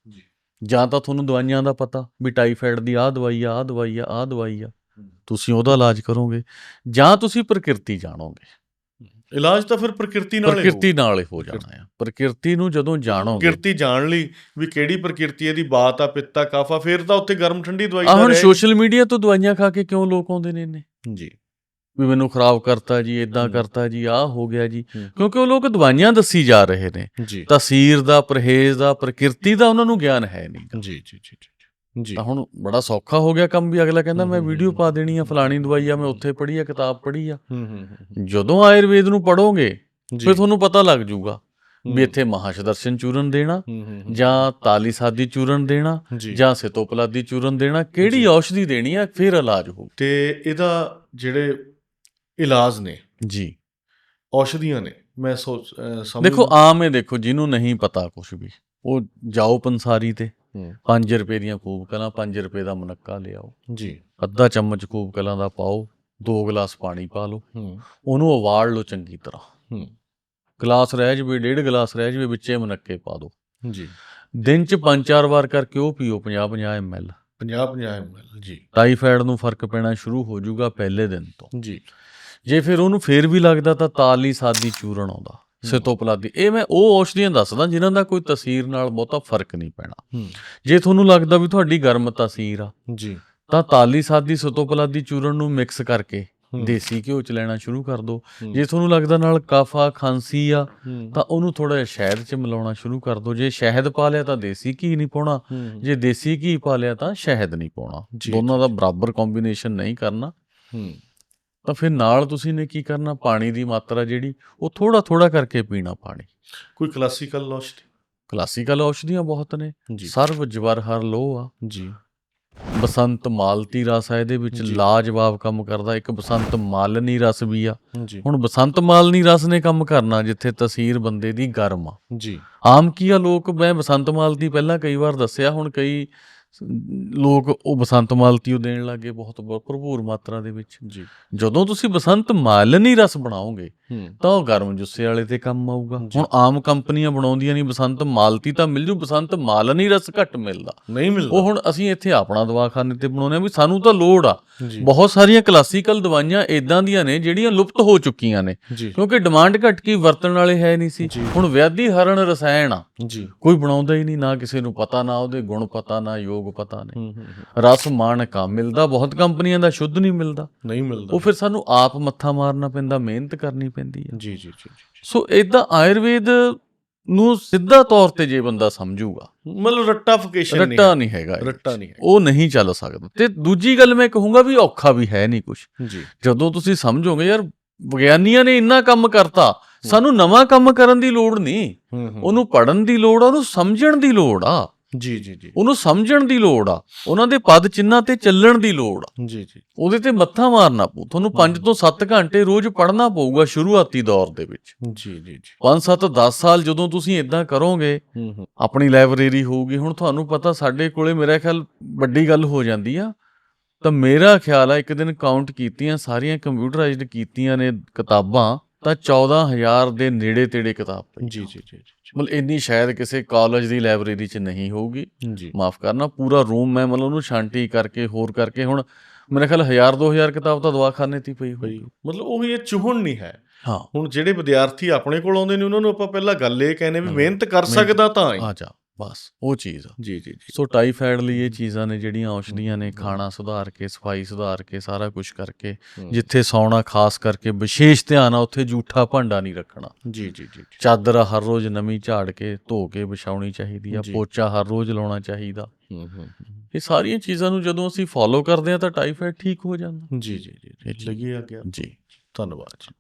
ਜੀ ਤਾਂ ਤੁਹਾਨੂੰ ਦਵਾਈਆਂ ਦਾ ਪਤਾ ਵੀ ਟਾਈਫਾਇਡ ਦੀ ਆਹ ਦਵਾਈ ਆ ਆਹ ਦਵਾਈ ਆ ਆਹ ਦਵਾਈ ਆ। ਤੁਸੀਂ ਉਹਦਾ ਇਲਾਜ ਕਰੋਗੇ ਜਾਂ ਤੁਸੀਂ ਪ੍ਰਕਿਰਤੀ ਜਾਣੋਗੇ। ਇਲਾਜ ਤਾਂ ਫਿਰ ਪ੍ਰਕਿਰਤੀ ਨਾਲ ਹੀ ਪ੍ਰਕਿਰਤੀ ਨਾਲ ਹੀ ਹੋ ਜਾਣਾ ਆ। ਪ੍ਰਕਿਰਤੀ ਨੂੰ ਜਦੋਂ ਜਾਣੋਗੇ ਪ੍ਰਕਿਰਤੀ ਜਾਣ ਲਈ ਵੀ ਕਿਹੜੀ ਪ੍ਰਕਿਰਤੀ ਇਹਦੀ ਬਾਤ ਆ ਪਿੱਤਾ ਕਾਫਾ ਫਿਰ ਤਾਂ ਉੱਥੇ ਗਰਮ ਠੰਡੀ ਦਵਾਈ ਆ ਤਾਂ ਹੁਣ ਸੋਸ਼ਲ ਮੀਡੀਆ ਤੋਂ ਦਵਾਈਆਂ ਖਾ ਕੇ ਕਿਉਂ ਲੋਕ ਆਉਂਦੇ ਨੇ ਇੰਨੇ? ਜੀ। ਵੀ ਮੈਨੂੰ ਖਰਾਬ ਕਰਤਾ ਜੀ ਇਦਾਂ ਹੂੰ। ਕਰਤਾ ਜੀ ਆਹ ਹੋ ਗਿਆ ਜੀ। ਹੂੰ। ਕਿਉਂਕਿ ਉਹ ਲੋਕ ਦਵਾਈਆਂ ਦੱਸੀ ਜਾ ਰਹੇ ਨੇ। ਤਸੀਰ ਦਾ ਪਰਹੇਜ਼ ਦਾ ਪ੍ਰਕਿਰਤੀ ਦਾ ਉਹਨਾਂ ਨੂੰ ਗਿਆਨ ਹੈ ਨਹੀਂ। ਜੀ ਜੀ ਜੀ ਜੀ ਤਾਂ ਹੁਣ ਬੜਾ ਸੌਖਾ ਹੋ ਗਿਆ ਕੰਮ ਵੀ। ਅਗਲਾ ਕਹਿੰਦਾ ਮੈਂ ਹੂੰ, ਵੀਡੀਓ ਹੂੰ, ਪਾ ਦੇਣੀ ਆ ਫਲਾਣੀ ਦਵਾਈ ਆ ਮੈਂ ਉੱਥੇ ਪੜ੍ਹੀ ਆ ਕਿਤਾਬ ਪੜ੍ਹੀ ਆ। ਹੂੰ ਹੂੰ ਹੂੰ ਜਦੋਂ ਆਯੁਰਵੇਦ ਨੂੰ ਪੜੋਗੇ ਫਿਰ ਤੁਹਾਨੂੰ ਪਤਾ ਲੱਗ ਜਾਊਗਾ ਹੂੰ, ਵੀ ਇੱਥੇ ਮਹਾਸ਼ਦਰਸ਼ਨ ਚੂਰਨ ਦੇਣਾ ਹੂੰ, ਹੂੰ, ਹੂੰ, ਜਾਂ ਤਾਲੀ ਸਾਦੀ ਚੂਰਨ ਦੇਣਾ ਜੀ। ਸਿਤੋਪਲਾਦੀ ਚੂਰਨ ਦੇਣਾ। ਕਿਹੜੀ। ਔਸ਼ਧੀ ਦੇਣੀ ਆ ਫਿਰ ਇਲਾਜ ਹੋਊ। ਤੇ ਇਹਦਾ ਜਿਹੜੇ ਇਲਾਜ ਨੇ। ਜੀ। ਔਸ਼ਧੀਆਂ ਨੇ। ਮੈਂ ਸੋਚ ਸਮਝ ਦੇਖੋ ਆਮ ਇਹ ਦੇਖੋ ਜਿਹਨੂੰ ਨਹੀਂ ਪਤਾ ਕੁਝ ਵੀ ਉਹ ਜਾਓ ਪੰਸਾਰੀ ਤੇ। ਹੂੰ, 5 ਰੁਪਏ ਦੀਆਂ ਖੂਬ ਕਲਾਂ 5 ਰੁਪਏ ਦਾ ਮੁਨੱਕਾ ਲਿਆਓ। ਜੀ। ਅੱਧਾ ਚਮਚ ਖੂਬ ਕਲਾਂ ਦਾ ਪਾਓ ਦੋ ਗਲਾਸ ਪਾਣੀ ਪਾ ਲਓ। ਹੂੰ। ਉਹਨੂੰ ਉਬਾਲ ਲਓ ਚੰਗੀ ਤਰ੍ਹਾਂ। ਹੂੰ। ਗਲਾਸ ਰਹਿ ਜਵੇ ਡੇਢ ਗਲਾਸ ਰਹਿ ਜਵੇ ਵਿੱਚੇ ਮੁਨੱਕੇ ਪਾ ਦਿਓ ਜੀ। ਦਿਨ ਚ ਪੰਜ ਚਾਰ ਵਾਰ ਕਰਕੇ ਉਹ ਪੀਓ 50 50 ml 50 50 ml ਜੀ। ਟਾਈਫਾਇਡ ਨੂੰ ਫ਼ਰਕ ਪੈਣਾ ਸ਼ੁਰੂ ਹੋ ਜਾਊਗਾ ਪਹਿਲੇ ਦਿਨ ਤੋਂ। ਜੀ। ਜੇ ਫਿਰ ਉਹਨੂੰ ਫੇਰ ਵੀ ਲੱਗਦਾ ਤਾਂ ਤਾਲੀ ਸਾਦੀ ਚੂਰਨ ਆਉਂਦਾ ਸਿਤੋਪਲਾਦੀ ਇਹ ਮੈਂ ਉਹ ਔਸ਼ਧੀਆਂ ਦੱਸਦਾ ਜਿਨ੍ਹਾਂ ਦਾ ਕੋਈ ਤਸੀਰ ਨਾਲ ਬਹੁਤਾ ਫ਼ਰਕ ਨਹੀਂ ਪੈਣਾ। ਜੇ ਤੁਹਾਨੂੰ ਲੱਗਦਾ ਵੀ ਤੁਹਾਡੀ ਗਰਮ ਤਸੀਰ ਆ ਜੀ। ਤਾਂ ਤਾਲੀ ਸਾਦੀ ਸਿਤੋਪਲਾਦੀ ਚੂਰਨ ਨੂੰ ਮਿਕਸ ਕਰਕੇ ਦੇਸੀ ਘਿਓ ਚ ਲੈਣਾ ਸ਼ੁਰੂ ਕਰ ਦਿਓ ਜੇ ਤੁਹਾਨੂੰ ਲੱਗਦਾ ਨਾਲ ਕਾਫਾ ਖਾਂਸੀ ਆ ਤਾਂ ਉਹਨੂੰ ਥੋੜਾ ਜਿਹਾ ਸ਼ਹਿਦ ਚ ਮਿਲਾਉਣਾ ਸ਼ੁਰੂ ਕਰ ਦਿਓ ਜੇ ਸ਼ਹਿਦ ਪਾ ਲਿਆ ਤਾਂ ਦੇਸੀ ਘੀ ਨਹੀਂ ਪਾਉਣਾ। ਜੇ ਦੇਸੀ ਘੀ ਪਾ ਲਿਆ ਤਾਂ ਸ਼ਹਿਦ ਨਹੀਂ ਪਾਉਣਾ। ਦੋਨਾਂ ਦਾ ਬਰਾਬਰ ਕੰਬੀਨੇਸ਼ਨ ਨਹੀਂ ਕਰਨਾ। ਹੂੰ। ਤਾਂ ਫਿਰ ਨਾਲ ਤੁਸੀਂ ਨੇ ਕੀ ਕਰਨਾ? ਪਾਣੀ ਦੀ ਮਾਤਰਾ ਜਿਹੜੀ ਉਹ ਥੋੜਾ ਥੋੜਾ ਕਰਕੇ ਪੀਣਾ ਪਾਣੀ। ਕੋਈ ਕਲਾਸੀਕਲ ਔਸ਼ਧੀ? ਕਲਾਸੀਕਲ ਔਸ਼ਧੀਆਂ ਬਹੁਤ ਨੇ। ਸਰਵ ਜਵਰ ਹਰ ਲੋ ਆ। ਜੀ। ਬਸੰਤ ਮਾਲਤੀ ਰਸ ਆ ਇਹਦੇ ਵਿੱਚ। ਲਾਜਵਾਬ ਕੰਮ ਕਰਦਾ। ਇੱਕ ਬਸੰਤ ਮਾਲਨੀ ਰਸ ਵੀ ਆ। ਹੁਣ ਬਸੰਤ ਮਾਲਨੀ ਰਸ ਨੇ ਕੰਮ ਕਰਨਾ ਜਿੱਥੇ ਤਸੀਰ ਬੰਦੇ ਦੀ ਗਰਮ ਆ। ਜੀ। ਆਮ ਕੀ ਆ ਲੋਕ? ਮੈਂ ਬਸੰਤ ਮਾਲਤੀ ਪਹਿਲਾਂ ਕਈ ਵਾਰ ਦੱਸਿਆ ਹੁਣ ਕਈ ਲੋਕ ਉਹ ਬਸੰਤ ਮਾਲਤੀ ਉਹ ਦੇਣ ਲੱਗੇ ਬਹੁਤ ਭਰਪੂਰ ਮਾਤਰਾ ਦੇ ਵਿੱਚ। ਜੀ। ਜਦੋਂ ਤੁਸੀਂ ਬਸੰਤ ਮਾਲਨੀ ਰਸ ਬਣਾਓਗੇ ਤਾਂ ਉਹ ਗਰਮ ਜੁੱਸੇ ਵਾਲੇ ਤੇ ਕੰਮ ਆਊਗਾ। ਹੁਣ ਆਮ ਕੰਪਨੀਆਂ ਬਣਾਉਂਦੀਆਂ ਨਹੀਂ ਬਸੰਤ ਮਾਲਤੀ ਤਾਂ ਮਿਲ ਜੂ ਬਸੰਤ ਮਾਲਨੀ ਰਸ ਘੱਟ ਮਿਲਦਾ। ਨਹੀਂ ਮਿਲਦਾ। ਉਹ ਹੁਣ ਅਸੀਂ ਇੱਥੇ ਆਪਣਾ ਦਵਾਖਾਨੇ ਤੇ ਬਣਾਉਂਦੇ ਆ ਵੀ ਸਾਨੂੰ ਤਾਂ ਲੋੜ ਆ। ਬਹੁਤ ਸਾਰੀਆਂ ਕਲਾਸੀਕਲ ਦਵਾਈਆਂ ਇਦਾਂ ਦੀਆਂ ਨੇ ਜਿਹੜੀਆਂ ਲੁਪਤ ਹੋ ਚੁੱਕੀਆਂ ਨੇ। ਕਿਉਂਕਿ ਡਿਮਾਂਡ ਘਟ ਕੀ ਵਰਤਣ ਵਾਲੇ ਹੈ ਨਹੀਂ ਸੀ। ਹੁਣ ਵਿਆਧੀ ਹਰਨ ਰਸਾਇਣ ਆ। ਜੀ। ਕੋਈ ਬਣਾਉਂਦਾ ਹੀ ਨਹੀਂ ਨਾ ਕਿਸੇ ਨੂੰ ਪਤਾ ਨਾ ਉਹਦੇ ਗੁਣ ਪਤਾ ਨਾ ਯੋਗ ਪਤਾ ਨੇ। ਹੂੰ ਹੂੰ ਹੂੰ, ਰਸ ਮਾਣਕਾ ਮਿਲਦਾ ਬਹੁਤ ਕੰਪਨੀਆਂ ਦਾ ਸ਼ੁੱਧ ਨਹੀਂ ਮਿਲਦਾ। ਨਹੀਂ ਮਿਲਦਾ। ਉਹ ਫਿਰ ਸਾਨੂੰ ਆਪ ਮੱਥਾ ਮਾਰਨਾ ਪੈਂਦਾ ਮਿਹਨਤ ਕਰਨੀ ਪੈਂਦੀ ਹੈ ਜੀ ਜੀ ਜੀ। ਸੋ ਇਦਾਂ ਆਯੁਰਵੇਦ ਨੂੰ ਸਿੱਧਾ ਤੌਰ ਤੇ ਜੇ ਬੰਦਾ ਸਮਝੂਗਾ ਮਤਲਬ ਰੱਟਾਫਿਕੇਸ਼ਨ ਨਹੀਂ ਰੱਟਾ ਨਹੀਂ ਹੈਗਾ। ਰੱਟਾ ਨਹੀਂ ਹੈ ਉਹ ਨਹੀਂ ਚੱਲ ਸਕਦਾ। ਤੇ ਦੂਜੀ ਗੱਲ ਮੈਂ ਕਹੂੰਗਾ ਵੀ ਔਖਾ ਵੀ ਹੈ ਨਹੀਂ ਕੁਝ ਜੀ। ਜਦੋਂ ਤੁਸੀਂ ਸਮਝੋਗੇ ਯਾਰ ਵਿਗਿਆਨੀਆਂ ਨੇ ਇੰਨਾ ਕੰਮ ਕਰਤਾ ਸਾਨੂੰ ਨਵਾਂ ਕੰਮ ਕਰਨ ਦੀ ਲੋੜ ਨਹੀਂ। ਉਹਨੂੰ ਪੜਨ ਦੀ ਲੋੜ ਆ ਉਹਨੂੰ ਸਮਝਣ ਦੀ ਲੋੜ ਆ। ਜੀ ਜੀ ਜੀ। ਉਹਨੂੰ ਸਮਝਣ ਦੀ ਲੋੜ ਆ। ਉਹਨਾਂ ਦੇ ਪਦ ਚਿੰਨ੍ਹਾਂ ਤੇ ਚੱਲਣ ਦੀ ਲੋੜ ਆ। ਜੀ ਜੀ। ਉਹਦੇ ਤੇ ਮੱਥਾ ਮਾਰਨਾ ਪਊ। ਤੁਹਾਨੂੰ 5 ਤੋਂ 7 ਘੰਟੇ ਰੋਜ਼ ਪੜ੍ਹਨਾ ਪਊਗਾ ਸ਼ੁਰੂਆਤੀ ਦੌਰ ਦੇ ਵਿੱਚ। ਜੀ ਜੀ ਜੀ। 5 7 10 ਸਾਲ ਜਦੋਂ ਤੁਸੀਂ ਇਦਾਂ ਕਰੋਗੇ ਆਪਣੀ ਲਾਇਬ੍ਰੇਰੀ ਹੋਊਗੀ। ਹੁਣ ਤੁਹਾਨੂੰ ਪਤਾ ਸਾਡੇ ਕੋਲੇ ਮੇਰਾ ਖਿਆਲ ਵੱਡੀ ਗੱਲ ਹੋ ਜਾਂਦੀ ਆ। ਤਾਂ ਮੇਰਾ ਖਿਆਲ ਆ ਇੱਕ ਦਿਨ ਕਾਊਂਟ ਕੀਤੀਆਂ ਸਾਰੀਆਂ ਕੰਪਿਊਟਰਾਈਜ਼ਡ ਕੀਤੀਆਂ ਨੇ ਕਿਤਾਬਾਂ। ਤਾਂ 14000 ਦੇ ਨੇੜੇ ਤੇੜੇ ਕਿਤਾਬ ਪਈ ਜੀ ਜੀ ਜੀ ਮਤਲਬ ਇੰਨੀ ਸ਼ਾਇਦ ਕਿਸੇ ਕਾਲਜ ਦੀ ਲਾਇਬ੍ਰੇਰੀ 'ਚ ਨਹੀਂ ਹੋਊਗੀ। ਜੀ। ਮਾਫ ਕਰਨਾ ਪੂਰਾ ਰੂਮ ਮੈਂ ਮਤਲਬ ਉਹਨੂੰ ਸ਼ਾਂਤੀ ਕਰਕੇ ਹੋਰ ਕਰਕੇ ਹੁਣ ਮੇਰੇ ਖਿਆਲ 1000 2000 ਕਿਤਾਬ ਤਾਂ ਦਵਾਖਾਨੇ 'ਤੇ ਪਈ ਹੋਈ ਮਤਲਬ ਉਹ ਇਹ ਚੁਹਣ ਨਹੀਂ ਹੈ। ਹਾਂ। ਹੁਣ ਜਿਹੜੇ ਵਿਦਿਆਰਥੀ ਆਪਣੇ ਕੋਲ ਆਉਂਦੇ ਨੇ ਉਹਨਾਂ ਨੂੰ ਆਪਾਂ ਪਹਿਲਾਂ ਗੱਲ ਇਹ ਕਹਿੰਦੇ ਵੀ। ਮਿਹਨਤ ਕਰ ਸਕਦਾ ਤਾਂ ਜਾ। ਬਸ ਉਹ ਚੀਜ਼ ਜੀ ਜੀ ਜੀ। ਸੋ ਟਾਈਫਾਇਡ ਲਈ ਇਹ ਚੀਜ਼ਾਂ ਨੇ ਜਿਹੜੀਆਂ ਔਸ਼ਧੀਆਂ ਨੇ ਖਾਣਾ ਸੁਧਾਰ ਕੇ ਸਫ਼ਾਈ ਸੁਧਾਰ ਕੇ ਸਾਰਾ ਕੁਝ ਕਰਕੇ ਹੂੰ। ਜਿੱਥੇ ਸੌਣਾ ਖਾਸ ਕਰਕੇ ਵਿਸ਼ੇਸ਼ ਧਿਆਨ ਆ ਉੱਥੇ ਜੂਠਾ ਭਾਂਡਾ ਨਹੀਂ ਰੱਖਣਾ। ਜੀ ਜੀ ਜੀ। ਚਾਦਰ ਹਰ ਰੋਜ਼ ਨਵੀਂ ਝਾੜ ਕੇ ਧੋ ਕੇ ਵਿਛਾਉਣੀ ਚਾਹੀਦੀ ਆ। ਪੋਚਾ ਹਰ ਰੋਜ਼ ਲਾਉਣਾ ਚਾਹੀਦਾ। ਹੂੰ ਹੂੰ ਹੂੰ। ਇਹ ਸਾਰੀਆਂ ਚੀਜ਼ਾਂ ਨੂੰ ਜਦੋਂ ਅਸੀਂ ਫੋਲੋ ਕਰਦੇ ਆ ਤਾਂ ਟਾਈਫਾਇਡ ਠੀਕ ਹੋ ਜਾਂਦਾ। ਜੀ ਜੀ ਜੀ ਲੱਗੀ ਆ ਗਿਆ ਜੀ। ਧੰਨਵਾਦ ਜੀ।